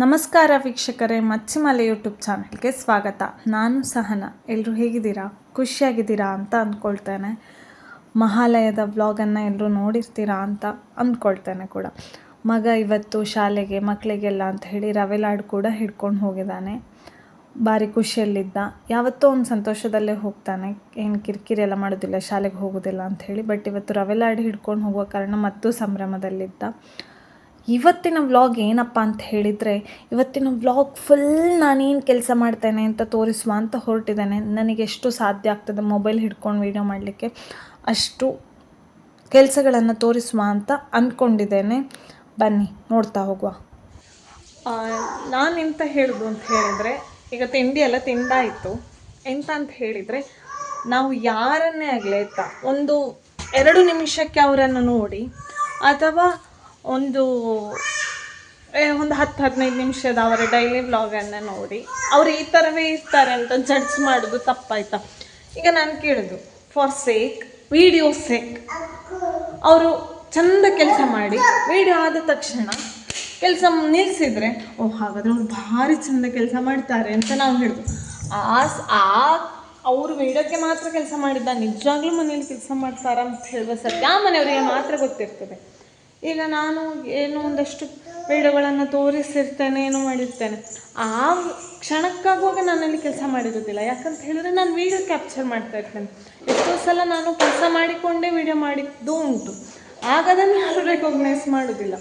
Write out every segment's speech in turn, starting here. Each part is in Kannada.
ನಮಸ್ಕಾರ ವೀಕ್ಷಕರೇ, ಮಚ್ಚಿಮಲೆ ಯೂಟ್ಯೂಬ್ ಚಾನಲ್ಗೆ ಸ್ವಾಗತ. ನಾನು ಸಹನ. ಎಲ್ಲರೂ ಹೇಗಿದ್ದೀರಾ? ಖುಷಿಯಾಗಿದ್ದೀರಾ ಅಂತ ಅಂದ್ಕೊಳ್ತೇನೆ. ಮಹಾಲಯದ ವ್ಲಾಗನ್ನು ಎಲ್ಲರೂ ನೋಡಿರ್ತೀರಾ ಅಂತ ಅಂದ್ಕೊಳ್ತೇನೆ ಕೂಡ. ಮಗ ಇವತ್ತು ಶಾಲೆಗೆ ಮಕ್ಕಳಿಗೆಲ್ಲ ಅಂತ ಹೇಳಿ ರವೆ ಲಾಡು ಕೂಡ ಹಿಡ್ಕೊಂಡು ಹೋಗಿದ್ದಾನೆ. ಭಾರಿ ಖುಷಿಯಲ್ಲಿದ್ದ. ಯಾವತ್ತೋ ಒಂದು ಸಂತೋಷದಲ್ಲೇ ಹೋಗ್ತಾನೆ. ಏನು ಕಿರಿಕಿರಿ ಎಲ್ಲ ಮಾಡೋದಿಲ್ಲ, ಶಾಲೆಗೆ ಹೋಗೋದಿಲ್ಲ ಹೇಳಿ. ಬಟ್ ಇವತ್ತು ರವೆ ಲಾಡು ಹಿಡ್ಕೊಂಡು ಹೋಗೋ ಕಾರಣ ಮತ್ತೂ ಸಂಭ್ರಮದಲ್ಲಿದ್ದ. ಇವತ್ತಿನ ವ್ಲಾಗ್ ಏನಪ್ಪ ಅಂತ ಹೇಳಿದರೆ, ಇವತ್ತಿನ ವ್ಲಾಗ್ ಫುಲ್ ನಾನೇನು ಕೆಲಸ ಮಾಡ್ತೇನೆ ಅಂತ ತೋರಿಸುವ ಅಂತ ಹೊರಟಿದ್ದೇನೆ. ನನಗೆ ಎಷ್ಟು ಸಾಧ್ಯ ಆಗ್ತದೆ ಮೊಬೈಲ್ ಹಿಡ್ಕೊಂಡು ವೀಡಿಯೋ ಮಾಡಲಿಕ್ಕೆ? ಅಷ್ಟು ಕೆಲಸಗಳನ್ನು ತೋರಿಸುವ ಅಂತ ಅಂದ್ಕೊಂಡಿದ್ದೇನೆ ಬನ್ನಿ, ನೋಡ್ತಾ ಹೋಗುವ. ನಾನು ಎಂತ ಹೇಳೋದು ಅಂತ ಹೇಳಿದರೆ, ಈಗ ತಿಂಡಿ ಎಲ್ಲ ತಿಂದಾಯಿತು. ಎಂತ ಅಂತ ಹೇಳಿದರೆ, ನಾವು ಯಾರನ್ನೇ ಆಗಲಿ ಆಯಿತಾ, ಒಂದು ಎರಡು ನಿಮಿಷಕ್ಕೆ ಅವರನ್ನು ನೋಡಿ, ಅಥವಾ ಒಂದು ಒಂದು ಹತ್ತು, ಹದಿನೈದು ನಿಮಿಷದ ಅವರ ಡೈಲಿ ವ್ಲಾಗನ್ನು ನೋಡಿ. ಅವರು ಈ ಥರವೇ ಇರ್ತಾರೆ ಅಂತ ಜಡ್ಜ್ ಮಾಡೋದು ತಪ್ಪಾಯ್ತಾ? ಈಗ ನಾನು ಕೇಳೋದು ಫಾರ್ ಸೇಕ್ ವಿಡಿಯೋ ಸೇಕ್ ಅವರು ಚಂದ ಕೆಲಸ ಮಾಡಿ ವಿಡಿಯೋ ಆದ ತಕ್ಷಣ ಕೆಲಸ ನಿಲ್ಲಿಸಿದರೆ ಓ, ಹಾಗಾದ್ರೆ ಅವ್ರು ಭಾರಿ ಚಂದ ಕೆಲಸ ಮಾಡ್ತಾರೆ ಅಂತ ನಾವು ಹೇಳೋದು ಆ ಆ, ಅವರು ವಿಡಿಯೋಕ್ಕೆ ಮಾತ್ರ ಕೆಲಸ ಮಾಡಿದ್ದ? ನಿಜವಾಗ್ಲೂ ಮನೇಲಿ ಕೆಲಸ ಮಾಡ್ತಾರ ಅಂತ ಹೇಳುವ ಸತ್ಯ ಆ ಮನೆಯವರಿಗೆ ಮಾತ್ರ ಗೊತ್ತಿರ್ತದೆ. ಈಗ ನಾನು ಏನೋ ಒಂದಷ್ಟು ವೀಡಿಯೋಗಳನ್ನು ತೋರಿಸಿರ್ತೇನೆ, ಏನೋ ಮಾಡಿರ್ತೇನೆ. ಆ ಕ್ಷಣಕ್ಕಾಗುವಾಗ ನಾನಲ್ಲಿ ಕೆಲಸ ಮಾಡಿರೋದಿಲ್ಲ. ಯಾಕಂತ ಹೇಳಿದ್ರೆ ನಾನು ವೀಡಿಯೋ ಕ್ಯಾಪ್ಚರ್ ಮಾಡ್ತಾ ಇರ್ತೇನೆ. ಎಷ್ಟೋ ಸಲ ನಾನು ಕೆಲಸ ಮಾಡಿಕೊಂಡೇ ವೀಡಿಯೋ ಮಾಡಿದ್ದು ಉಂಟು. ಆಗ ಅದನ್ನು ಯಾರು ರೆಕಗ್ನೈಸ್ ಮಾಡೋದಿಲ್ಲ.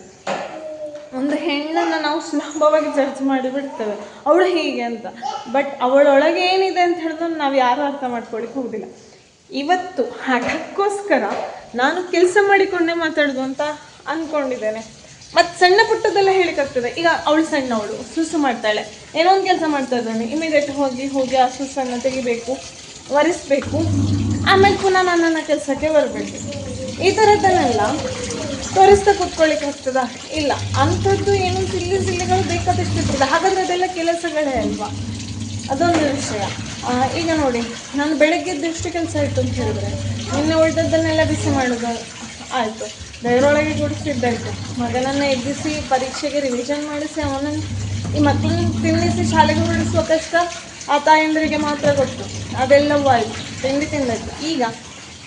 ಒಂದು ಹೆಣ್ಣನ್ನು ನಾವು ಸುಲಭವಾಗಿ ಜಡ್ಜ್ ಮಾಡಿಬಿಡ್ತೇವೆ ಅವಳು ಹೀಗೆ ಅಂತ. ಬಟ್ ಅವಳೊಳಗೆ ಏನಿದೆ ಅಂತ ಹೇಳಿದ್ರೆ ನಾವು ಯಾರೂ ಅರ್ಥ ಮಾಡ್ಕೊಳ್ಳಿಕ್ಕೆ ಹೋಗೋದಿಲ್ಲ. ಇವತ್ತು ಅದಕ್ಕೋಸ್ಕರ ನಾನು ಕೆಲಸ ಮಾಡಿಕೊಂಡೇ ಮಾತಾಡೋದು ಅಂತ ಅಂದ್ಕೊಂಡಿದ್ದೇನೆ ಮತ್ತು ಸಣ್ಣ ಪುಟ್ಟದೆಲ್ಲ ಹೇಳಿಕಾಗ್ತದೆ ಈಗ ಅವಳು ಸಣ್ಣವಳು, ಸುಸು ಮಾಡ್ತಾಳೆ. ಏನೋ ಒಂದು ಕೆಲಸ ಮಾಡ್ತಾ ಇದ್ದಾನೆ ಇಮಿಡಿಯೇಟ್ ಹೋಗಿ ಹೋಗಿ ಆ ಸುಸನ್ನು ತೆಗಿಬೇಕು, ಒರೆಸ್ಬೇಕು. ಆಮೇಲೆ ಪುನಃ ನನ್ನ ಕೆಲಸಕ್ಕೆ ಬರಬೇಕು. ಈ ಥರದ್ದನ್ನೆಲ್ಲ ತೋರಿಸ್ತಾ ಕೂತ್ಕೊಳ್ಳಿಕ್ಕೆ ಆಗ್ತದಾ ಇಲ್ಲ. ಅಂಥದ್ದು ಏನೋ ಸಿಲ್ಲಿ ಸಿಲ್ಲಿಗಳು ಬೇಕಾದಷ್ಟು ಇರ್ತದೆ. ಹಾಗಾದ್ರೆ ಅದೆಲ್ಲ ಕೆಲಸಗಳೇ ಅಲ್ವಾ? ಅದೊಂದು ವಿಷಯ. ಈಗ ನೋಡಿ, ನಾನು ಬೆಳಗ್ಗೆದ್ದು ಎಷ್ಟು ಕೆಲಸ ಆಯಿತು ಅಂತ ಹೇಳಿದ್ರೆ, ನಿನ್ನೆ ಉಳಿದದ್ದನ್ನೆಲ್ಲ ಬಿಸಿ ಮಾಡೋದು. ಆಯಿತು. ದೇವರೊಳಗೆ ಗುಡಿಸಿದ್ದಾಯ್ತು ಮಗನನ್ನು ಎಬ್ಬಿಸಿ ಪರೀಕ್ಷೆಗೆ ರಿವಿಷನ್ ಮಾಡಿಸಿ ಅವನನ್ನು ಈ ಮಕ್ಕಳನ್ನು ತಿನ್ನಿಸಿ ಶಾಲೆಗೆ ಹೊರಡಿಸುವ ಕಷ್ಟ ಆ ತಾಯಂದ್ರಿಗೆ ಮಾತ್ರ ಗೊತ್ತು. ಅದೆಲ್ಲವೂ ಆಯಿತು. ತಿಂಡಿ ತಿಂದಾಯ್ತು ಈಗ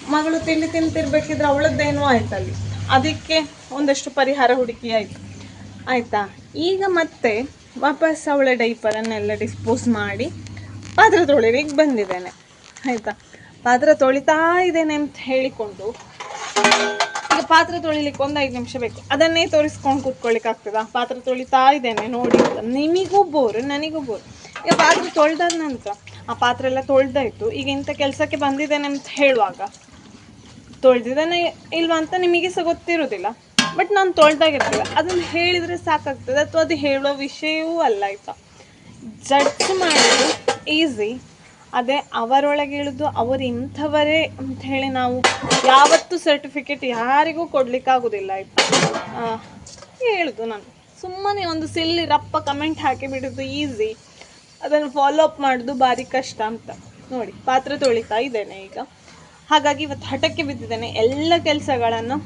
ಮಗಳು ತಿಂಡಿ ತಿಂತಿರ್ಬೇಕಿದ್ರೆ ಅವಳದ್ದೇನೋ ಆಯ್ತು ಅಲ್ಲಿ ಅದಕ್ಕೆ ಒಂದಷ್ಟು ಪರಿಹಾರ ಹುಡುಕಿ ಆಯಿತು. ಆಯಿತಾ? ಈಗ ಮತ್ತೆ ವಾಪಸ್ ಅವಳ ಡೈಪರನ್ನೆಲ್ಲ ಡಿಸ್ಪೋಸ್ ಮಾಡಿ ಪಾತ್ರ ತೊಳಿಲಿಕ್ಕೆ ಬಂದಿದ್ದೇನೆ. ಆಯಿತಾ? ಪಾತ್ರೆ ತೊಳಿತಾ ಇದ್ದೇನೆ ಅಂತ ಹೇಳಿಕೊಂಡು ಈಗ ಪಾತ್ರೆ ತೊಳಿಲಿಕ್ಕೆ ಒಂದು ಐದು ನಿಮಿಷ ಬೇಕು. ಅದನ್ನೇ ತೋರಿಸ್ಕೊಂಡು ಕೂತ್ಕೊಳ್ಳಿಕ್ಕೆ ಆಗ್ತದಾ? ಪಾತ್ರೆ ತೊಳಿತಾ ಇದ್ದೇನೆ, ನೋಡಿ. ನಿಮಗೂ ಬೋರು, ನನಗೂ ಬೋರು. ಈಗ ಪಾತ್ರೆ ತೊಳೆದಾದ ನಂತರ, ಆ ಪಾತ್ರೆ ಎಲ್ಲ ತೊಳ್ದಾಯ್ತು. ಈಗ ಇಂಥ ಕೆಲಸಕ್ಕೆ ಬಂದಿದ್ದೇನೆ ಅಂತ ಹೇಳುವಾಗ, ತೊಳೆದಿದ್ದಾನೆ ಇಲ್ವಾ ಅಂತ ನಿಮಗೆ ಸಹ ಗೊತ್ತಿರೋದಿಲ್ಲ ಬಟ್ ನಾನು ತೊಳ್ದಾಗಿರ್ತಿಲ್ಲ ಅದನ್ನು ಹೇಳಿದರೆ ಸಾಕಾಗ್ತದೆ. ಅಥವಾ ಅದು ಹೇಳೋ ವಿಷಯವೂ ಅಲ್ಲ ಆಯಿತಾ? ಜಡ್ಜ್ ಮಾಡೋದು ಈಸಿ ಅದೇ ಅವರೊಳಗೆ ಇಳಿದು ಅವರು ಇಂಥವರೇ ಅಂತ ಹೇಳಿ ನಾವು ಯಾವತ್ತೂ ಸರ್ಟಿಫಿಕೇಟ್ ಯಾರಿಗೂ ಕೊಡಲಿಕ್ಕಾಗೋದಿಲ್ಲ ಆಯಿತಾ ಹೇಳುದು ನಾನು. ಸುಮ್ಮನೆ ಒಂದು ಸಿಲ್ಲಿ ರಪ್ಪ ಕಮೆಂಟ್ ಹಾಕಿ ಬಿಡೋದು ಈಸಿ ಅದನ್ನು ಫಾಲೋ ಅಪ್ ಮಾಡೋದು ಭಾರಿ ಕಷ್ಟ ಅಂತ. ನೋಡಿ, ಪಾತ್ರೆ ತೊಳಿತಾ ಇದ್ದೇನೆ ಈಗ. ಹಾಗಾಗಿ ಇವತ್ತು ಹಠಕ್ಕೆ ಬಿದ್ದಿದ್ದೇನೆ. ಎಲ್ಲ ಕೆಲಸಗಳನ್ನು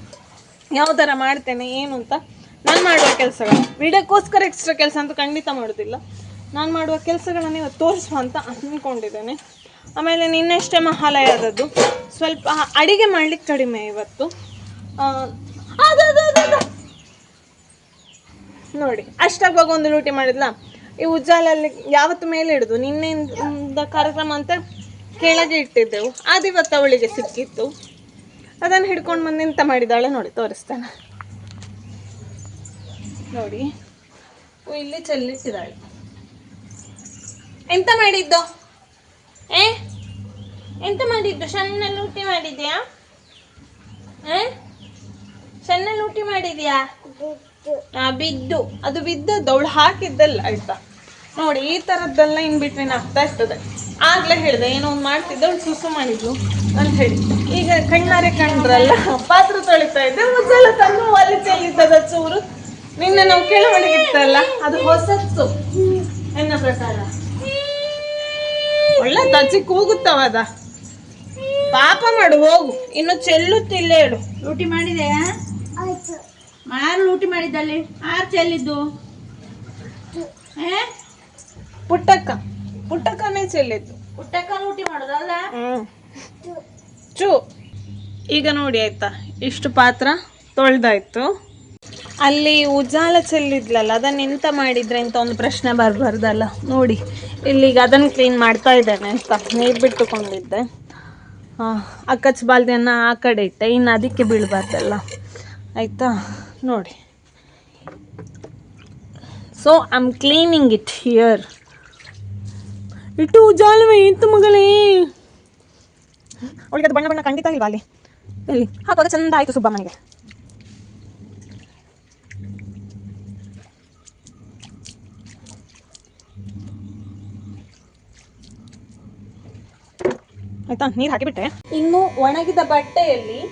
ಯಾವ ಥರ ಮಾಡ್ತೇನೆ, ಏನು ಅಂತ. ನಾನು ಮಾಡುವ ಕೆಲಸಗಳು. ವಿಡಿಯೋಕ್ಕೋಸ್ಕರ ಎಕ್ಸ್ಟ್ರಾ ಕೆಲಸ ಅಂತ ಖಂಡಿತ ಮಾಡೋದಿಲ್ಲ. ನಾನು ಮಾಡುವ ಕೆಲಸಗಳನ್ನು ಇವತ್ತು ತೋರಿಸುವ ಅಂತ ಅಂದ್ಕೊಂಡಿದ್ದೇನೆ ಆಮೇಲೆ ನಿನ್ನೆಷ್ಟೇ ಮಹಾಲಯದದ್ದು. ಸ್ವಲ್ಪ ಅಡಿಗೆ ಮಾಡ್ಲಿಕ್ಕೆ ಕಡಿಮೆ ಇವತ್ತು. ನೋಡಿ, ಅಷ್ಟಾಗುವಾಗ ಒಂದು ಲೂಟಿ ಮಾಡಿದ್ಲ? ಈ ಉಜ್ಜಾಲಲ್ಲಿ ಯಾವತ್ತು ಮೇಲೆ ಹಿಡಿದು ನಿನ್ನೆಯಿಂದ ಕಾರ್ಯಕ್ರಮ ಅಂತ ಕೆಳಗೆ ಇಟ್ಟಿದ್ದೆವು. ಅದಿವತ್ತು ಅವಳಿಗೆ ಸಿಕ್ಕಿತ್ತು. ಅದನ್ನು ಹಿಡ್ಕೊಂಡು ಬಂದು ಎಂತ ಮಾಡಿದಾಳೆ ನೋಡಿ, ತೋರಿಸ್ತಾನೆ. ನೋಡಿ. ಇಲ್ಲಿ ಚೆಲ್ಲಿಟ್ಟಿದ್ದಾಳೆ. ಎಂತ ಮಾಡಿದ್ದು? ಏ? ಎಂತ ಮಾಡಿದ್ದು? ಸಣ್ಣ ಲೂಟಿ ಮಾಡಿದ್ಯಾ? ಸಣ್ಣ ಲೂಟಿ ಮಾಡಿದ್ಯಾ? ಬಿದ್ದು. ಅದು ಬಿದ್ದದ್ದು ಅವಳು ಹಾಕಿದ್ದಲ್ಲ ಆಯ್ತಾ? ನೋಡಿ ಈ ಥರದ್ದೆಲ್ಲ ಇನ್ ಬಿಟ್ವೀನ್ ಆಗ್ತಾ ಇರ್ತದೆ. ಆಗ್ಲೇ ಹೇಳಿದೆ ಏನೋ ಒಂದು ಮಾಡ್ತಿದ್ದೆ ಅವಳು ಸುಸು ಮಾಡಿದ್ಲು ಅಂತ ಹೇಳಿ. ಈಗ ಕಣ್ಣಾರೆ ಕಂಡ್ರಲ್ಲ ಪಾತ್ರ ತೊಳಿತಾ ಇದ್ದೆ ಮುಚ್ಚಲ ತಂದು ಒಲೆ ಚೆಲ್ಲಿದ್ದದ ಚೂರು. ನಿನ್ನೆ ನಾವು ಕೆಳಮಡಿಗಿತ್ತಲ್ಲ ಅದು ಹೊಸತ್ತು. ಎನ್ನ ಪ್ರಕಾರ? ಒಳ್ಳೆ ತಜ್ಜಿ ಕೂಗುತ್ತವದ. ಪಾಪ ಮಾಡು ಹೋಗು. ಇನ್ನು ಚೆಲ್ಲುತ್ತಿಲ್ಲ ಹೇಳು ಲೂಟಿ ಮಾಡಿದೆ ಆರು ಲೂಟಿ ಮಾಡಿದ್ದಲ್ಲಿ? ಆರು ಚೆಲ್ಲಿದ್ದು? ಪುಟ್ಟಕ್ಕ. ಪುಟ್ಟಕ್ಕನೇ ಚೆಲ್ಲಿದ್ದು. ಪುಟ್ಟಕ್ಕ ಲೂಟಿ ಮಾಡೋದಲ್ಲ. ಚೂ. ಈಗ ನೋಡಿ ಆಯ್ತಾ ಇಷ್ಟು ಪಾತ್ರ ತೊಳ್ದಾಯ್ತು. ಅಲ್ಲಿ ಉಜಾಲ ಚೆಲ್ಲಿದ್ಲಲ್ಲ ಅದನ್ನು ಎಂತ ಮಾಡಿದ್ರೆ ಅಂತ ಒಂದು ಪ್ರಶ್ನೆ ಬರಬಾರ್ದಲ್ಲ. ನೋಡಿ, ಇಲ್ಲಿಗ ಅದನ್ನು ಕ್ಲೀನ್ ಮಾಡ್ತಾ ಇದ್ದೇನೆ ಅಂತ. ನೀರು ಬಿಟ್ಟುಕೊಂಡಿದ್ದೆ. ಅಕ್ಕಚ್ಚ ಬಾಲ್ದಿಯನ್ನು ಆ ಕಡೆ ಇಟ್ಟೆ. ಇನ್ನು ಅದಕ್ಕೆ ಬೀಳಬಾರ್ದಲ್ಲ. ಆಯಿತಾ? ನೋಡಿ. So I am cleaning it here ಇಟ್ಟು ಉಜಾಲವೇ ಇತ್ತು ಮಗಳೇ? ಅವಳಿಗೆ ಅದು ಬಣ್ಣ ಬಣ್ಣ ಖಂಡಿತ ಇಲ್ವಾ ಅಲ್ಲಿ ಹಾಕುವಾಗ ಚಂದ ಆಯಿತು ಸುಬ್ಬಮ್ಮನಿಗೆ. ಆಯ್ತಾ? ನೀರು ಹಾಕಿಬಿಟ್ಟೆ. ಇನ್ನು ಒಣಗಿದ ಬಟ್ಟೆಯಲ್ಲಿ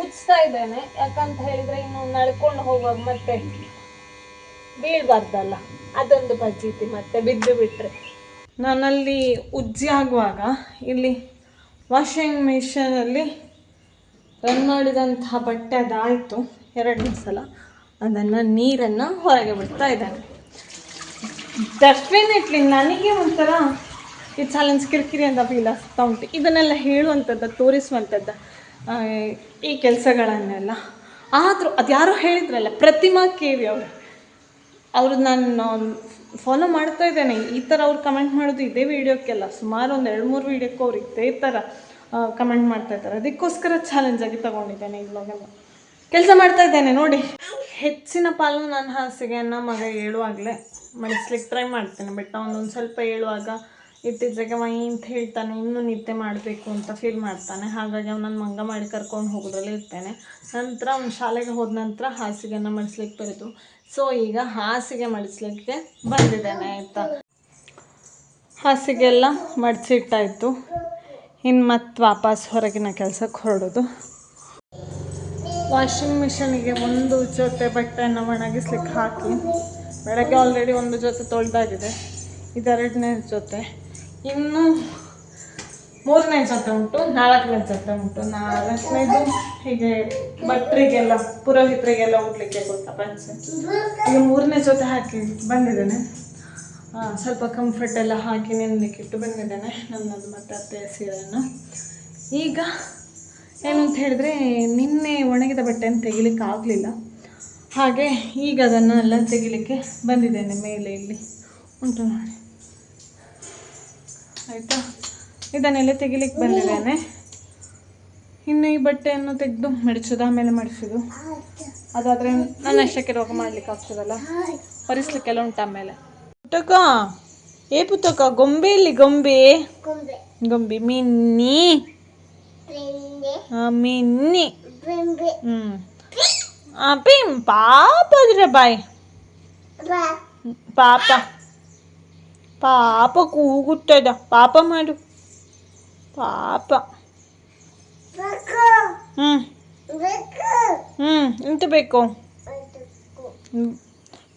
ಉಜ್ತಾ ಇದ್ದೇನೆ. ಯಾಕಂತ ಹೇಳಿದ್ರೆ ಇನ್ನು ನಡ್ಕೊಂಡು ಹೋಗುವಾಗ ಮತ್ತೆ ಬೀಳ್ಬಾರ್ದಲ್ಲ. ಅದೊಂದು ಬಜ್ಜಿತಿ ಮತ್ತೆ ಬಿದ್ದು ಬಿಟ್ರೆ. ನಾನಲ್ಲಿ ಉಜ್ಜಿ ಆಗುವಾಗ ಇಲ್ಲಿ ವಾಷಿಂಗ್ ಮಿಷನಲ್ಲಿ ರನ್ ಮಾಡಿದಂತಹ ಬಟ್ಟೆ ಅದಾಯ್ತು. ಎರಡನೇ ಸಲ. ಅದನ್ನ ನೀರನ್ನು ಹೊರಗೆ ಬಿಡ್ತಾ ಇದ್ದಾನೆ. ಡೆಫಿನೆಟ್ಲಿ ನನಗೆ ಒಂಥರ ಈ ಚಾಲೆಂಜ್ ಕಿರಿಕಿರಿ ಅಂತ ಫೀಲ್ ಆಗ್ತಾ ಉಂಟು. ಇದನ್ನೆಲ್ಲ ಹೇಳುವಂಥದ್ದು, ತೋರಿಸುವಂಥದ್ದು ಈ ಕೆಲಸಗಳನ್ನೆಲ್ಲ. ಆದರೂ ಅದು ಯಾರೋ ಹೇಳಿದ್ರಲ್ಲ, ಪ್ರತಿಮಾ ಕೇವಿ ಅವರು. ಅವರು ನಾನು ಫಾಲೋ ಮಾಡ್ತಾ ಇದ್ದೇನೆ. ಈ ಥರ ಅವ್ರು ಕಮೆಂಟ್ ಮಾಡೋದು ಇದೇ ವೀಡಿಯೋಕ್ಕೆಲ್ಲ ಸುಮಾರು ಒಂದು ಎರಡು ಮೂರು ವೀಡಿಯೋಕ್ಕೂ ಅವ್ರು ಇದೇ ಥರ ಕಮೆಂಟ್ ಮಾಡ್ತಾ ಇದ್ದಾರೆ. ಅದಕ್ಕೋಸ್ಕರ ಚಾಲೆಂಜ್ ಆಗಿ ತಗೊಂಡಿದ್ದೇನೆ ಇವಾಗೆಲ್ಲ ಕೆಲಸ ಮಾಡ್ತಾ ಇದ್ದೇನೆ, ನೋಡಿ. ಹೆಚ್ಚಿನ ಪಾಲು ನನ್ನ ಹಾಸಿಗೆಯನ್ನು ಮಗ ಹೇಳುವಾಗಲೇ ಮಡಿಸ್ಲಿಕ್ಕೆ ಟ್ರೈ ಮಾಡ್ತೇನೆ. ಬಟ್ ಅವನೊಂದು ಸ್ವಲ್ಪ ಹೇಳುವಾಗ ಇತ್ತೀಚೆಗೆ ಮೈ ಅಂತ ಹೇಳ್ತಾನೆ ಇನ್ನೂ ನಿದ್ದೆ ಮಾಡಬೇಕು ಅಂತ ಫೀಲ್ ಮಾಡ್ತಾನೆ. ಹಾಗಾಗಿ ಅವನನ್ನು ಮಂಗ ಮಾಡಿ ಕರ್ಕೊಂಡು ಹೋಗೋದ್ರಲ್ಲಿ ಇರ್ತೇನೆ. ನಂತರ ಅವ್ನು ಶಾಲೆಗೆ ಹೋದ ನಂತರ ಹಾಸಿಗೆಯನ್ನು ಮಡಿಸ್ಲಿಕ್ಕೆ ಬರೋದು. ಸೊ ಈಗ ಹಾಸಿಗೆ ಮಡಿಸ್ಲಿಕ್ಕೆ ಬಂದಿದ್ದೇನೆ, ಆಯಿತಾ? ಹಾಸಿಗೆಲ್ಲ ಮಡಿಸಿಟ್ಟಾಯಿತು. ಇನ್ನು ಮತ್ತೆ ವಾಪಸ್ ಹೊರಗಿನ ಕೆಲಸಕ್ಕೆ ಹೊರಡೋದು. ವಾಷಿಂಗ್ ಮಿಷನಿಗೆ ಒಂದು ಜೊತೆ ಬಟ್ಟೆಯನ್ನು ಒಣಗಿಸ್ಲಿಕ್ಕೆ ಹಾಕಿ, ಬೆಳಗ್ಗೆ ಆಲ್ರೆಡಿ ಒಂದು ಜೊತೆ ತೊಳೆದಾಗಿದೆ. ಇದೆರಡನೇ ಜೊತೆ. ಇನ್ನು ಮೂರನೇ ಜೊತೆ ಉಂಟು, ನಾಲ್ಕನೇ ಜೊತೆ ಉಂಟು. ನಾಲ್ಕನೇದು ಹೀಗೆ ಭಟ್ರಿಗೆಲ್ಲ, ಪುರೋಹಿತರಿಗೆಲ್ಲ ಉಡ್ಲಿಕ್ಕೆ ಕೊಟ್ಟ ಪಂಚೆ ಈಗ ಮೂರನೇ ಜೊತೆ ಹಾಕಿ ಬಂದಿದ್ದೇನೆ. ಸ್ವಲ್ಪ ಕಂಫರ್ಟ್ ಎಲ್ಲ ಹಾಕಿ ನೆನಲಿಕ್ಕೆ ಇಟ್ಟು ಬಂದಿದ್ದೇನೆ. ನನ್ನದು ಮತ್ತೆ ಅತ್ತೆ ಸೀರೆಯನ್ನು. ಈಗ ಏನು ಅಂತ ಹೇಳಿದ್ರೆ, ನಿನ್ನೆ ಒಣಗಿದ ಬಟ್ಟೆಯನ್ನು ತೆಗಿಲಿಕ್ಕೆ ಆಗಲಿಲ್ಲ. ಹಾಗೆ ಈಗ ಅದನ್ನು ಎಲ್ಲ ತೆಗಿಲಿಕ್ಕೆ ಬಂದಿದ್ದೇನೆ ಮೇಲೆ ಇಲ್ಲಿ. ಉಂಟು ನೋಡಿ. ಆಯಿತಾ? ಇದನ್ನೆಲ್ಲ ತೆಗಿಲಿಕ್ಕೆ ಬಂದಿದ್ದೇನೆ. ಇನ್ನು ಈ ಬಟ್ಟೆಯನ್ನು ತೆಗೆದು ಮಡಿಸೋದು ಆಮೇಲೆ ಮಡಿಸೋದು ಅದಾದರೆ ನನ್ನ ರೋಗ ಮಾಡ್ಲಿಕ್ಕೆ ಆಗ್ತದಲ್ಲ? ಒರೆಸ್ಲಿಕ್ಕೆಲ್ಲ ಉಂಟು ಆಮೇಲೆ? ಪುಟಕ ಏ ಪುತ್ತಕ ಗೊಂಬೆ ಇಲ್ಲಿ ಗೊಂಬೆ. ಗೊಂಬೆ. ಮಿನ್ನಿ. ಮಿನ್ನಿ. ಹ್ಞೂ ಪಿಂ ಪಾಪ ಅದ್ರೆ ಬಾಯ್. ಪಾಪ. ಪಾಪ ಕೂಗುತ್ತದ ಪಾಪ ಮಾಡು ಪಾಪ ಹ್ಮ್ ಹ್ಮ್ ಎಂತ ಬೇಕು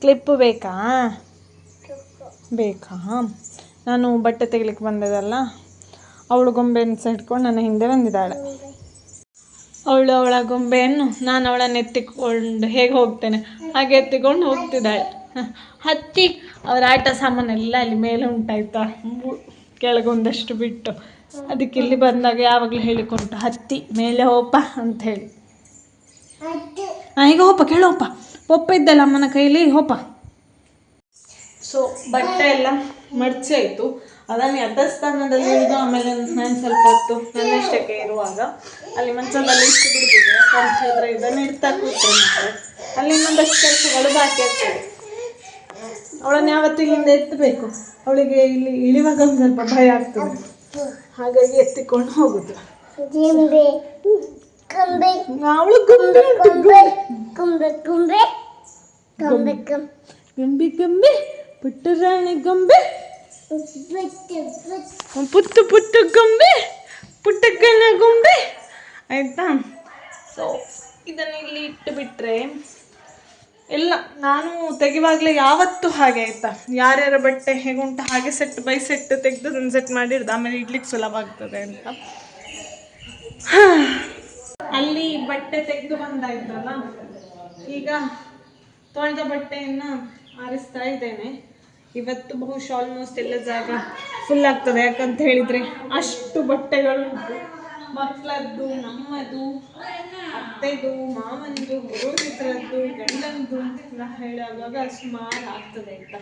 ಕ್ಲಿಪ್ ಬೇಕಾ ಬೇಕಾ ನಾನು ಬಟ್ಟೆ ತೆಗಿಲಿಕ್ಕೆ ಬಂದದಲ್ಲ ಅವಳು ಗೊಂಬೆಯನ್ನು ಸಹ ಹಿಡ್ಕೊಂಡು ನನ್ನ ಹಿಂದೆ ಬಂದಿದ್ದಾಳೆ ಅವಳು ಅವಳ ಗೊಂಬೆಯನ್ನು ನಾನು ಅವಳನ್ನು ಎತ್ತಿಕೊಂಡು ಹೇಗೆ ಹೋಗ್ತೇನೆ ಹಾಗೆ ಎತ್ತಿಕೊಂಡು ಹೋಗ್ತಿದ್ದಾಳೆ ಹತ್ತಿ ಅವರ ಆಟ ಸಾಮಾನೆಲ್ಲ ಅಲ್ಲಿ ಮೇಲೆ ಉಂಟಾಯ್ತಾ? ಕೆಳಗೆ ಒಂದಷ್ಟು ಬಿಟ್ಟು. ಅದಕ್ಕೆ ಇಲ್ಲಿ ಬಂದಾಗ ಯಾವಾಗಲೂ ಹೇಳಿಕೊಂಡು ಹತ್ತಿ ಮೇಲೆ ಹೋಪ ಅಂತ ಹೇಳಿ. ಹಾಂ ಈಗ ಹೋಪ ಕೇಳೋಪ ಒಪ್ಪ ಇದ್ದಲ್ಲ ಅಮ್ಮನ ಕೈಲಿ ಹೋಪ. ಸೊ ಬಟ್ಟೆ ಎಲ್ಲ ಮಡಚಿ ಆಯಿತು. ಅದನ್ನು ಸ್ಥಾನದಲ್ಲಿ ಇಳಿದು ಆಮೇಲೆ ನಾನು ಸ್ವಲ್ಪ ಹೊತ್ತು ನನ್ನ ಇಷ್ಟಕ್ಕೆ ಇರುವಾಗ ಅಲ್ಲಿ ಮಂಚದಲ್ಲಿ ಇಷ್ಟು ಬಿಡ್ತಿದ್ದೆ. ಯಾಕಂತ ಹೇಳಿದ್ರೆ ಇದನ್ನು ಇಡ್ತಾ ಕೂತ್ರೆ ಅಲ್ಲಿ ಇನ್ನೊಂದಷ್ಟು ಕೆಲಸಗಳು ಬಾಕಿ ಆಗ್ತದೆ. ಅವಳನ್ನು ಯಾವತ್ತೂ ಇಲ್ಲಿಂದ ಎತ್ತಬೇಕು ಅವಳಿಗೆ ಇಲ್ಲಿ ಇಳಿವಾಗ ಒಂದು ಸ್ವಲ್ಪ ಭಯ ಆಗ್ತದೆ ಹಾಗಾಗಿ ಎತ್ತಿಕೊಂಡು ಹೋಗುದು ಅವಳು ಗೊಂಬೆ ಉಂಟು, ಗೊಂಬೆ. ಗೊಂಬೆ ಗೊಂಬೆ ಪುಟ್ಟ ರಾಣಿ ಗೊಂಬೆ ಪುಟ್ಟು ಪುಟ್ಟ ಗೊಂಬೆ ಪುಟ್ಟಕ್ಕನ ಗೊಂಬೆ ಆಯ್ತಾ ಸೊ ಇದನ್ನ ಇಲ್ಲಿ ಇಟ್ಟು ಬಿಟ್ರೆ ಇಲ್ಲ, ನಾನು ತೆಗಿವಾಗಲೇ ಯಾವತ್ತೂ ಹಾಗೆ ಆಯ್ತಾ. ಯಾರ್ಯಾರ ಬಟ್ಟೆ ಹೇಗುಂಟು ಹಾಗೆ ಸೆಟ್ ಬೈ ಸೆಟ್ ತೆಗೆದು ನನ್ನ ಸೆಟ್ ಮಾಡಿರ್ದು, ಆಮೇಲೆ ಇಡ್ಲಿಕ್ಕೆ ಸುಲಭ ಆಗ್ತದೆ ಅಂತ. ಅಲ್ಲಿ ಬಟ್ಟೆ ತೆಗೆದು ಬಂದಾಯ್ತಲ್ಲ, ಈಗ ತೊಳೆದ ಬಟ್ಟೆಯನ್ನು ಆರಿಸ್ತಾ ಇದ್ದೇನೆ. ಇವತ್ತು ಬಹುಶಃ ಆಲ್ಮೋಸ್ಟ್ ಎಲ್ಲ ಜಾಗ ಫುಲ್ ಆಗ್ತದೆ, ಯಾಕಂತ ಹೇಳಿದರೆ ಅಷ್ಟು ಬಟ್ಟೆಗಳು ಮಕ್ಕಳದ್ದು ನಮ್ಮದು. ಅತ್ತೆದು ಮಾವನದು ಪುರೋಹಿತರದ್ದು ಗಂಡಂದು ಎಲ್ಲ ಹೇಳುವಾಗ ಸುಮಾರು ಆಗ್ತದೆ ಅಂತ.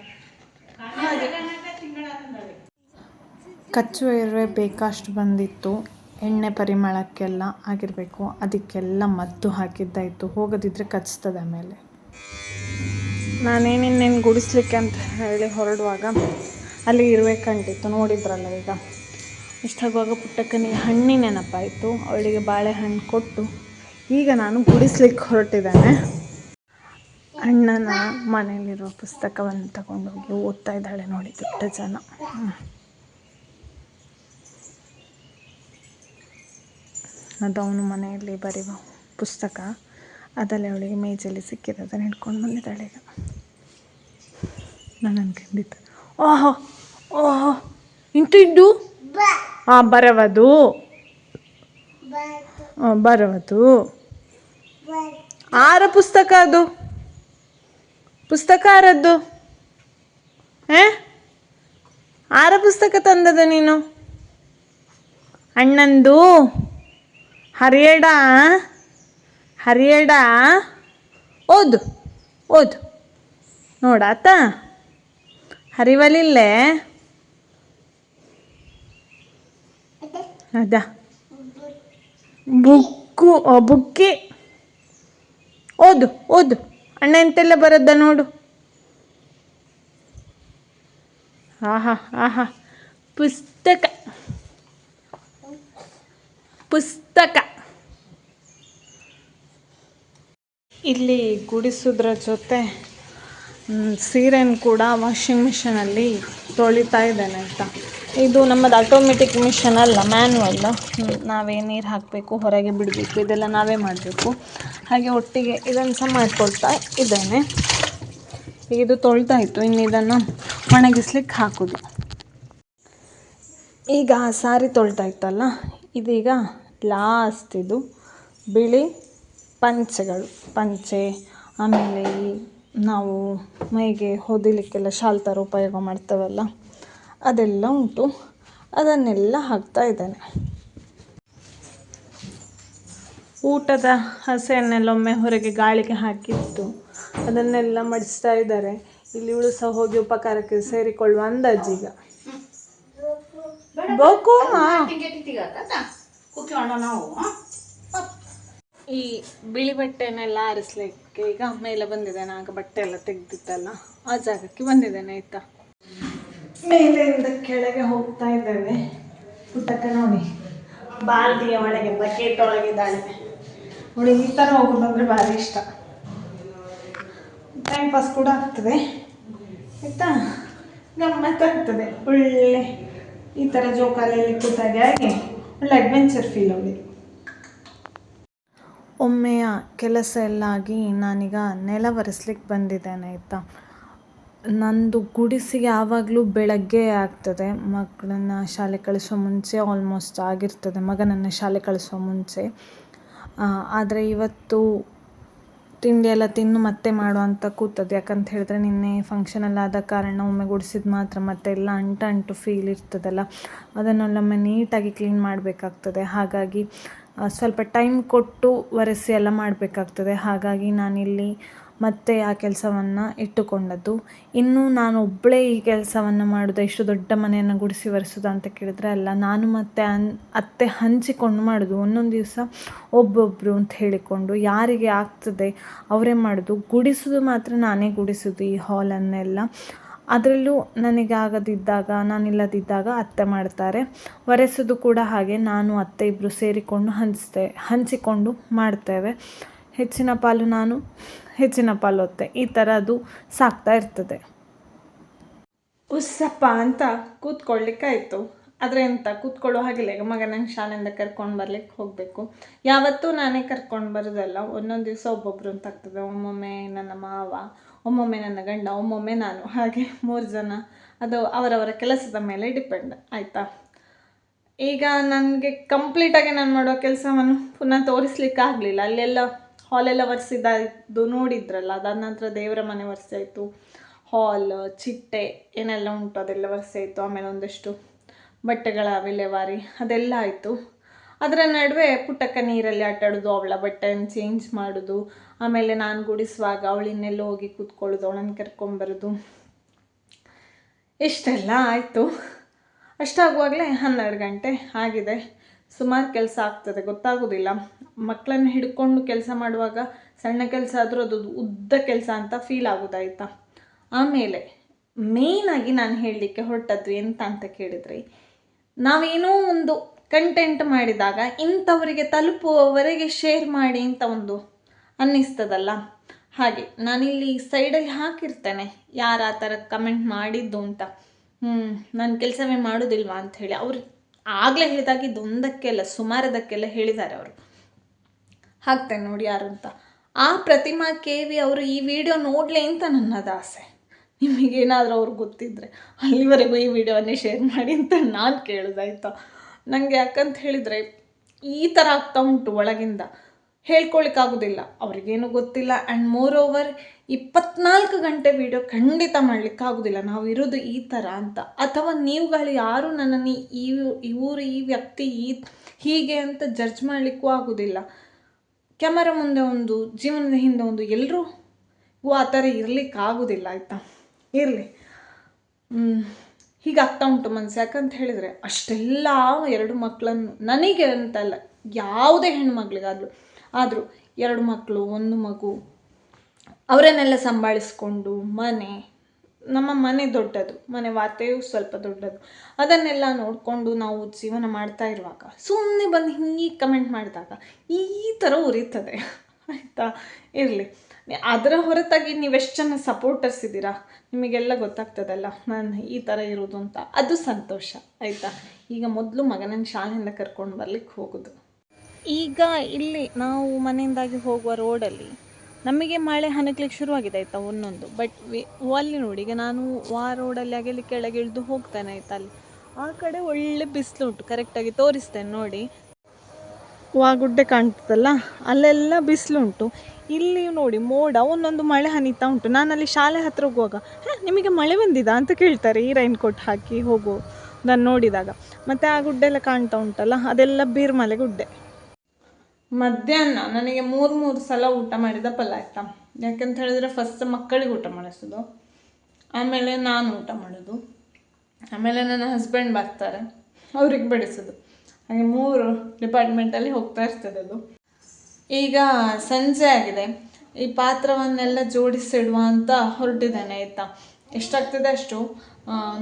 ಕಚ್ಚು ಕಚ್ಚುವ ಇರುವೆ ಬೇಕಷ್ಟು ಬಂದಿತ್ತು. ಎಣ್ಣೆ ಪರಿಮಳಕ್ಕೆಲ್ಲ ಆಗಿರಬೇಕು. ಅದಕ್ಕೆಲ್ಲ ಮದ್ದು ಹಾಕಿದ್ದಾಯಿತು. ಹೋಗದಿದ್ದರೆ ಕಚ್ತದೆ ಆಮೇಲೆ. ನಾನೇನಿನ್ನೇನು ಗುಡಿಸ್ಲಿಕ್ಕೆ ಅಂತ ಹೇಳಿ ಹೊರಡುವಾಗ ಅಲ್ಲಿ ಇರುವೆ ಕಂಡಿತ್ತು. ನೋಡಿದ್ರಲ್ಲ ಈಗ. ಇಷ್ಟಾಗುವಾಗ ಪುಟ್ಟಕ್ಕನಿಗೆ ಹಣ್ಣಿನ ನೆನಪಾಯಿತು. ಅವಳಿಗೆ ಬಾಳೆಹಣ್ಣು ಕೊಟ್ಟು ಈಗ ನಾನು ಗುಡಿಸ್ಲಿಕ್ಕೆ ಹೊರಟಿದ್ದೇನೆ. ಅಣ್ಣನ ಮನೆಯಲ್ಲಿರೋ ಪುಸ್ತಕವನ್ನು ತಗೊಂಡೋಗಿ ಓದ್ತಾ ಇದ್ದಾಳೆ ನೋಡಿ ದೊಡ್ಡ ಜನ. ಅದು ಅವನು ಮನೆಯಲ್ಲಿ ಬರೆಯುವ ಪುಸ್ತಕ. ಅದರಲ್ಲಿ ಅವಳಿಗೆ ಮೇಜಲ್ಲಿ ಸಿಕ್ಕಿದೆ ಅದನ್ನು ಹಿಡ್ಕೊಂಡು ಬಂದಿದ್ದಾಳೆ ಈಗ. ನಾನು ಅನ್ಕೊಂಡಿದ್ದೆ ಓಹೋ! ಓಹೋ! ಇಂಟು ಇಡ್ಡು ಹಾಂ ಬರವದು? ಬರವದು? ಆರ ಪುಸ್ತಕ ಅದು? ಪುಸ್ತಕ ಆರದ್ದು? ಏ ಆರ ಪುಸ್ತಕ ತಂದದ ನೀನು? ಅಣ್ಣಂದು? ಹರಿಯಡ? ಹರಿಯಡ? ಓದು ಓದು. ನೋಡಾತ ಹರಿವಲಿಲ್ಲೇ? ಅದ. ಬುಕ್ಕು ಬುಕ್ಕಿ. ಓದು ಓದು. ಅಣ್ಣ ಎಂತೆಲ್ಲ ಬರದ್ದ ನೋಡು. ಆಹಾ ಆಹಾ. ಪುಸ್ತಕ. ಪುಸ್ತಕ. ಇಲ್ಲಿ ಗುಡಿಸೋದ್ರ ಜೊತೆ ಸೀರೆನ ಕೂಡ ವಾಷಿಂಗ್ ಮಿಷಿನಲ್ಲಿ ತೊಳಿತಾ ಇದ್ದೇನೆ ಅಂತ. ಇದು ನಮ್ಮದು ಆಟೋಮೆಟಿಕ್ ಮಿಷನ್ ಅಲ್ಲ ಮ್ಯಾನ್ಯಲ್ ನಾವೇ ನೀರು ಹಾಕಬೇಕು, ಹೊರಗೆ ಬಿಡಬೇಕು, ಇದೆಲ್ಲ ನಾವೇ ಮಾಡಬೇಕು. ಹಾಗೆ ಒಟ್ಟಿಗೆ ಇದನ್ನು ಸಹ ಮಾಡಿಕೊಳ್ತಾ ಇದ್ದೇನೆ. ಇದು ಇತ್ತು, ಇನ್ನು ಇದನ್ನು ಒಣಗಿಸ್ಲಿಕ್ಕೆ ಹಾಕೋದು. ಈಗ ಸಾರಿ ತೊಳ್ತಾ ಇತ್ತಲ್ಲ, ಇದೀಗ ಲಾಸ್ಟ್ ಇದು ಬಿಳಿ ಪಂಚೆಗಳು. ಪಂಚೆ, ಆಮೇಲೆ ನಾವು ಮೈಗೆ ಹೊದಿಲಿಕ್ಕೆಲ್ಲ ಶಾಲ್ ಥರ ಉಪಯೋಗ ಮಾಡ್ತೇವಲ್ಲ. ಅದೆಲ್ಲ ಉಂಟು. ಅದನ್ನೆಲ್ಲ ಹಾಕ್ತಾ ಇದ್ದೇನೆ. ಊಟದ ಹಸೆಯನ್ನೆಲ್ಲ ಒಮ್ಮೆ ಹೊರಗೆ ಗಾಳಿಗೆ ಹಾಕಿತ್ತು ಅದನ್ನೆಲ್ಲ ಮಡಿಸ್ತಾ ಇದ್ದಾರೆ. ಇಲ್ಲಿ ಇವಳು ಸಹ ಹೋಗಿ ಉಪಕಾರಕ್ಕೆ ಸೇರಿಕೊಳ್ಳುವ ಅಂದಾಜೀಗ ಈ ಬಿಳಿ ಬಟ್ಟೆನೆಲ್ಲ ಆರಿಸ್ಲಿಕ್ಕೆ ಈಗ ಮೇಲೆ ಬಂದಿದ್ದೇನೆ ಆಗ ಬಟ್ಟೆ ಎಲ್ಲ ತೆಗ್ದಿತ್ತಲ್ಲ, ಆ ಜಾಗಕ್ಕೆ ಬಂದಿದ್ದೇನೆ, ಆಯ್ತಾ? ಮೇಲೆಯಿಂದ ಕೆಳಗೆ ಹೋಗ್ತಾ ಇದ್ದೇವೆ. ಪುಟ್ಟಕ್ಕ ನೋಡಿ. ಬಾಲ್ದಿಯ ಒಳಗೆ ಬಕೆಟ್ ಒಳಗಿದ್ದಾಳೆ. ನೋಡಿ ಈ ಥರ ಹೋಗೋದಂದ್ರೆ ಭಾರಿ ಇಷ್ಟ. ಟೈಮ್ ಪಾಸ್ ಕೂಡ ಆಗ್ತದೆ. ಆಯ್ತಾ? ಗಮ್ಮತ್ತಾಗ್ತದೆ ಒಳ್ಳೆ ಈ ಥರ ಜೋಕಾಲಿಯಲ್ಲಿ ಕೂತಾಗೆ ಹಾಗೆ ಒಳ್ಳೆ ಅಡ್ವೆಂಚರ್ ಫೀಲ್ ಅವಳಿ ಒಮ್ಮೆಯ ಕೆಲಸ ಎಲ್ಲ ಆಗಿ ನಾನೀಗ ನೆಲ ಒರೆಸ್ಲಿಕ್ಕೆ ಬಂದಿದ್ದೇನೆ ಆಯಿತಾ? ನಂದು ಗುಡಿಸಿಗೆ ಯಾವಾಗಲೂ ಬೆಳಗ್ಗೆ ಆಗ್ತದೆ. ಮಕ್ಕಳನ್ನ ಶಾಲೆ ಕಳಿಸೋ ಮುಂಚೆ ಆಲ್ಮೋಸ್ಟ್ ಆಗಿರ್ತದೆ. ಮಗನನ್ನು ಶಾಲೆ ಕಳಿಸೋ ಮುಂಚೆ. ಆದರೆ ಇವತ್ತು ತಿಂಡಿ ಎಲ್ಲ ತಿನ್ನು ಮತ್ತೆ ಮಾಡುವಂತ ಕೂತದ್ದು. ಯಾಕಂತ ಹೇಳಿದ್ರೆ ನಿನ್ನೆ ಫಂಕ್ಷನೆಲ್ಲ ಆದ ಕಾರಣ ಒಮ್ಮೆ ಗುಡಿಸಿದ ಮಾತ್ರ ಮತ್ತೆ ಎಲ್ಲ ಅಂಟು ಅಂಟು ಫೀಲ್ ಇರ್ತದಲ್ಲ. ಅದನ್ನೊಮ್ಮೆ ನೀಟಾಗಿ ಕ್ಲೀನ್ ಮಾಡಬೇಕಾಗ್ತದೆ. ಹಾಗಾಗಿ ಸ್ವಲ್ಪ ಟೈಮ್ ಕೊಟ್ಟು ಒರೆಸಿ ಎಲ್ಲ ಮಾಡಬೇಕಾಗ್ತದೆ. ಹಾಗಾಗಿ ನಾನಿಲ್ಲಿ ಮತ್ತೆ ಆ ಕೆಲಸವನ್ನು ಇಟ್ಟುಕೊಂಡದ್ದು. ಇನ್ನು ನಾನು ಒಬ್ಬಳೇ ಈ ಕೆಲಸವನ್ನು ಮಾಡೋದು, ಇಷ್ಟು ದೊಡ್ಡ ಮನೆಯನ್ನು ಗುಡಿಸಿ ಒರೆಸೋದು ಅಂತ ಕೇಳಿದರೆ ಅಲ್ಲ, ನಾನು ಮತ್ತೆ ಅನ್, ಅತ್ತೆ ಹಂಚಿಕೊಂಡು ಮಾಡೋದು. ಒಂದೊಂದು ದಿವಸ ಒಬ್ಬೊಬ್ಬರು ಅಂತ ಹೇಳಿಕೊಂಡು ಯಾರಿಗೆ ಆಗ್ತದೆ ಅವರೇ ಮಾಡೋದು. ಗುಡಿಸೋದು ಮಾತ್ರ ನಾನೇ ಗುಡಿಸೋದು ಈ ಹಾಲನ್ನೆಲ್ಲ. ಅದರಲ್ಲೂ ನನಗೆ ಆಗದಿದ್ದಾಗ, ನಾನಿಲ್ಲದಿದ್ದಾಗ ಅತ್ತೆ ಮಾಡ್ತಾರೆ. ಒರೆಸೋದು ಕೂಡ ಹಾಗೆ ನಾನು ಅತ್ತೆ ಇಬ್ಬರು ಸೇರಿಕೊಂಡು ಹಂಚ್ತೆ, ಹಂಚಿಕೊಂಡು ಮಾಡ್ತೇವೆ. ಹೆಚ್ಚಿನ ಪಾಲು ನಾನು, ಹೆಚ್ಚಿನ ಪಾಲು ಅತ್ತೆ. ಈ ಥರ ಅದು ಸಾಕ್ತಾ ಇರ್ತದೆ. ಉಸ್ಸಪ್ಪ ಅಂತ ಕೂತ್ಕೊಳ್ಳಿಕ್ಕಾಯಿತು ಆದರೆ ಎಂತ, ಕೂತ್ಕೊಳ್ಳೋ ಹಾಗಿಲ್ಲ. ಈಗ ಮಗ ನಂಗೆ ಶಾಲೆಯಿಂದ ಕರ್ಕೊಂಡು ಬರ್ಲಿಕ್ಕೆ ಹೋಗಬೇಕು. ಯಾವತ್ತೂ ನಾನೇ ಕರ್ಕೊಂಡು ಬರೋದಲ್ಲ. ಒಂದೊಂದು ದಿವಸ ಒಬ್ಬೊಬ್ರು ಅಂತ ಒಮ್ಮೊಮ್ಮೆ ನನ್ನ ಮಾವ, ಒಮ್ಮೊಮ್ಮೆ ನನ್ನ ಗಂಡ, ಒಮ್ಮೊಮ್ಮೆ ನಾನು. ಹಾಗೆ ಮೂರು ಜನ. ಅದು ಅವರವರ ಕೆಲಸದ ಮೇಲೆ ಡಿಪೆಂಡ್. ಆಯಿತಾ? ಈಗ ನನಗೆ ಕಂಪ್ಲೀಟಾಗಿ ನಾನು ಮಾಡೋ ಕೆಲಸವನ್ನು ಪುನಃ ತೋರಿಸ್ಲಿಕ್ಕೆ ಆಗಲಿಲ್ಲ. ಅಲ್ಲೆಲ್ಲ ಹಾಲೆಲ್ಲ ಒರೆಸಿದ್ದು ನೋಡಿದ್ರಲ್ಲ, ಅದಾದ ನಂತರ ದೇವರ ಮನೆ ಒರೆಸಾಯಿತು. ಹಾಲ್ ಚಿಟ್ಟೆ, ಏನೆಲ್ಲ ಉಂಟು ಅದೆಲ್ಲ ಒರೆಸಾಯಿತು, ಆಮೇಲೆ ಒಂದಷ್ಟು ಬಟ್ಟೆಗಳ ವಿಲೇವಾರಿ ಅದೆಲ್ಲ ಆಯಿತು. ಅದರ ನಡುವೆ ಪುಟ್ಟಕ್ಕ ನೀರಲ್ಲಿ ಆಟಾಡೋದು, ಅವಳ ಬಟ್ಟೆಯನ್ನು ಚೇಂಜ್ ಮಾಡೋದು, ಆಮೇಲೆ ನಾನು ಗುಡಿಸುವಾಗ ಅವಳಿನ್ನೆಲ್ಲ ಹೋಗಿ ಕೂತ್ಕೊಳ್ಳೋದು, ಅವಳನ್ನು ಕರ್ಕೊಂಬರೋದು ಇಷ್ಟೆಲ್ಲ ಆಯಿತು. ಅಷ್ಟಾಗುವಾಗಲೇ ಹನ್ನೆರಡು ಗಂಟೆ ಆಗಿದೆ. ಸುಮಾರು ಕೆಲಸ ಆಗ್ತದೆ, ಗೊತ್ತಾಗೋದಿಲ್ಲ. ಮಕ್ಕಳನ್ನು ಹಿಡ್ಕೊಂಡು ಕೆಲಸ ಮಾಡುವಾಗ ಸಣ್ಣ ಕೆಲಸ ಆದರೂ ಅದು ಉದ್ದ ಕೆಲಸ ಅಂತ ಫೀಲ್ ಆಗೋದಾಯ್ತಾ? ಆಮೇಲೆ ಮೇಯ್ನಾಗಿ ನಾನು ಹೇಳಲಿಕ್ಕೆ ಹೊರಟದ್ದು ಎಂತ ಅಂತ ಕೇಳಿದ್ರಿ, ನಾವೇನೋ ಒಂದು ಕಂಟೆಂಟ್ ಮಾಡಿದಾಗ ಇಂಥವರಿಗೆ ತಲುಪುವವರೆಗೆ ಶೇರ್ ಮಾಡಿ ಅಂತ ಒಂದು ಅನ್ನಿಸ್ತದಲ್ಲ? ಹಾಗೆ ನಾನಿಲ್ಲಿ ಸೈಡಲ್ಲಿ ಹಾಕಿರ್ತೇನೆ, ಯಾರು ಆ ಥರ ಕಮೆಂಟ್ ಮಾಡಿದ್ದು ಅಂತ. ಹ್ಞೂ ನಾನು ಕೆಲಸವೇ ಮಾಡೋದಿಲ್ವಾ ಅಂತ ಹೇಳಿ. ಅವರು ಆಗಲೇ ಹೇಳಿದಾಗ ಇದೊಂದಕ್ಕೆಲ್ಲ, ಸುಮಾರದಕ್ಕೆಲ್ಲ ಹೇಳಿದ್ದಾರೆ ಅವರು. ಹಾಕ್ತೇನೆ ನೋಡಿ ಯಾರು ಅಂತ. ಆ ಪ್ರತಿಮಾ ಕೆ ವಿ ಅವರು ಈ ವಿಡಿಯೋ ನೋಡಲಿ ಅಂತ ನನ್ನದು ಆಸೆ. ನಿಮಗೇನಾದರೂ ಅವ್ರು ಗೊತ್ತಿದ್ದರೆ ಅಲ್ಲಿವರೆಗೂ ಈ ವಿಡಿಯೋವನ್ನೇ ಶೇರ್ ಮಾಡಿ ಅಂತ ನಾನು ಕೇಳೋದಾಯ್ತಾ. ನನಗೆ ಯಾಕಂತ ಹೇಳಿದರೆ ಈ ಥರ ಆಗ್ತಾ ಉಂಟು ಒಳಗಿಂದ. ಹೇಳ್ಕೊಳಿಕ್ಕಾಗೋದಿಲ್ಲ ಅವ್ರಿಗೇನು ಗೊತ್ತಿಲ್ಲ. ಆ್ಯಂಡ್ ಮೋರ್ ಓವರ್ ಇಪ್ಪತ್ನಾಲ್ಕು ಗಂಟೆ ವಿಡಿಯೋ ಖಂಡಿತ ಮಾಡಲಿಕ್ಕಾಗೋದಿಲ್ಲ. ನಾವು ಇರೋದು ಈ ಥರ ಅಂತ. ಅಥವಾ ನೀವುಗಳು ಯಾರು ನನ್ನನ್ನು ಈ ಇವರು ಈ ವ್ಯಕ್ತಿ, ಈ ಹೀಗೆ ಅಂತ ಜಡ್ಜ್ ಮಾಡಲಿಕ್ಕೂ ಆಗೋದಿಲ್ಲ. ಕ್ಯಾಮರಾ ಮುಂದೆ ಒಂದು, ಜೀವನದ ಹಿಂದೆ ಒಂದು ಎಲ್ಲರೂ ಆ ಥರ ಇರಲಿಕ್ಕಾಗೋದಿಲ್ಲ, ಆಯಿತಾ? ಇರಲಿ. ಹೀಗಾಗ್ತಾ ಉಂಟು ಮನಸ್ಸು ಯಾಕಂತ ಹೇಳಿದರೆ, ಅಷ್ಟೆಲ್ಲ ಎರಡು ಮಕ್ಕಳನ್ನು, ನನಗೆ ಅಂತಲ್ಲ, ಯಾವುದೇ ಹೆಣ್ಮಕ್ಳಿಗಾಗಲು ಆದರೂ ಎರಡು ಮಕ್ಕಳು, ಒಂದು ಮಗು ಅವರನ್ನೆಲ್ಲ ಸಂಭಾಳಿಸ್ಕೊಂಡು ಮನೆ, ನಮ್ಮ ಮನೆ ದೊಡ್ಡದು, ಮನೆ ವಾತೆಯು ಸ್ವಲ್ಪ ದೊಡ್ಡದು. ಅದನ್ನೆಲ್ಲ ನೋಡಿಕೊಂಡು ನಾವು ಜೀವನ ಮಾಡ್ತಾ ಇರುವಾಗ ಸುಮ್ಮನೆ ಬಂದು ಹಿಂಗೆ ಕಮೆಂಟ್ ಮಾಡಿದಾಗ ಈ ಥರ ಉರಿತದೆ. ಆಯಿತಾ? ಇರಲಿ. ಅದರ ಹೊರತಾಗಿ ನೀವೆಷ್ಟು ಜನ ಸಪೋರ್ಟರ್ಸ್ ಇದ್ದೀರಾ? ನಿಮಗೆಲ್ಲ ಗೊತ್ತಾಗ್ತದಲ್ಲ, ನಾನು ಈ ಥರ ಇರೋದು ಅಂತ. ಅದು ಸಂತೋಷ, ಆಯಿತಾ? ಈಗ ಮೊದಲು ಮಗನನ್ನು ಶಾಲೆಯಿಂದ ಕರ್ಕೊಂಡು ಬರ್ಲಿಕ್ಕೆ ಹೋಗೋದು. ಈಗ ಇಲ್ಲಿ ನಾವು ಮನೆಯಿಂದಾಗಿ ಹೋಗುವ ರೋಡಲ್ಲಿ ನಮಗೆ ಮಳೆ ಹನಕ್ಲಿಕ್ಕೆ ಶುರುವಾಗಿದೆ ಆಯಿತಾ ಒಂದೊಂದು. ಬಟ್ ಅಲ್ಲಿ ನೋಡಿ, ಈಗ ನಾನು ಆ ರೋಡಲ್ಲಿ ಆಗಲಿ ಕೆಳಗೆ ಇಳಿದು ಹೋಗ್ತೇನೆ ಆಯ್ತಾ ಅಲ್ಲಿ. ಆ ಕಡೆ ಒಳ್ಳೆ ಬಿಸಿಲು ಉಂಟು ಕರೆಕ್ಟಾಗಿ ತೋರಿಸ್ತೇನೆ ನೋಡಿ. ವಾ ಗುಡ್ಡೆ ಕಾಣ್ತದಲ್ಲ, ಅಲ್ಲೆಲ್ಲ ಬಿಸಿಲುಂಟು ಇಲ್ಲಿ ನೋಡಿ, ಮೋಡ, ಒಂದೊಂದು ಮಳೆ ಹನಿತಾ ಉಂಟು. ಅಲ್ಲಿ ಶಾಲೆ ಹತ್ರ ಹೋಗುವಾಗ, ಹಾಂ, ನಿಮಗೆ ಮಳೆ ಬಂದಿದಾ? ಅಂತ ಕೇಳ್ತಾರೆ, ಈ ರೈನ್ ಕೋಟ್ ಹಾಕಿ ಹೋಗು ನಾನು ನೋಡಿದಾಗ. ಮತ್ತು ಆ ಗುಡ್ಡೆಲ್ಲ ಕಾಣ್ತಾ ಉಂಟಲ್ಲ, ಅದೆಲ್ಲ ಬೀರ್ಮಲೆ ಗುಡ್ಡೆ. ಮಧ್ಯಾಹ್ನ ನನಗೆ ಮೂರು ಮೂರು ಸಲ ಊಟ ಮಾಡಿದ ಫಲ ಆಯ್ತಾ ಯಾಕಂತ ಹೇಳಿದ್ರೆ ಫಸ್ಟ್ ಮಕ್ಕಳಿಗೆ ಊಟ ಮಾಡಿಸೋದು, ಆಮೇಲೆ ನಾನು ಊಟ ಮಾಡೋದು, ಆಮೇಲೆ ನನ್ನ ಹಸ್ಬೆಂಡ್ ಬರ್ತಾರೆ, ಅವ್ರಿಗೆ ಬಿಡಿಸೋದು. ಹಾಗೆ ಮೂರು ಡಿಪಾರ್ಟ್ಮೆಂಟಲ್ಲಿ ಹೋಗ್ತಾ ಇರ್ತದೆ ಅದು ಈಗ ಸಂಜೆ ಆಗಿದೆ. ಈ ಪಾತ್ರವನ್ನೆಲ್ಲ ಜೋಡಿಸಿಡುವ ಅಂತ ಹೊರಟಿದ್ದೇನೆ ಆಯಿತಾ? ಎಷ್ಟಾಗ್ತದೆ ಅಷ್ಟು?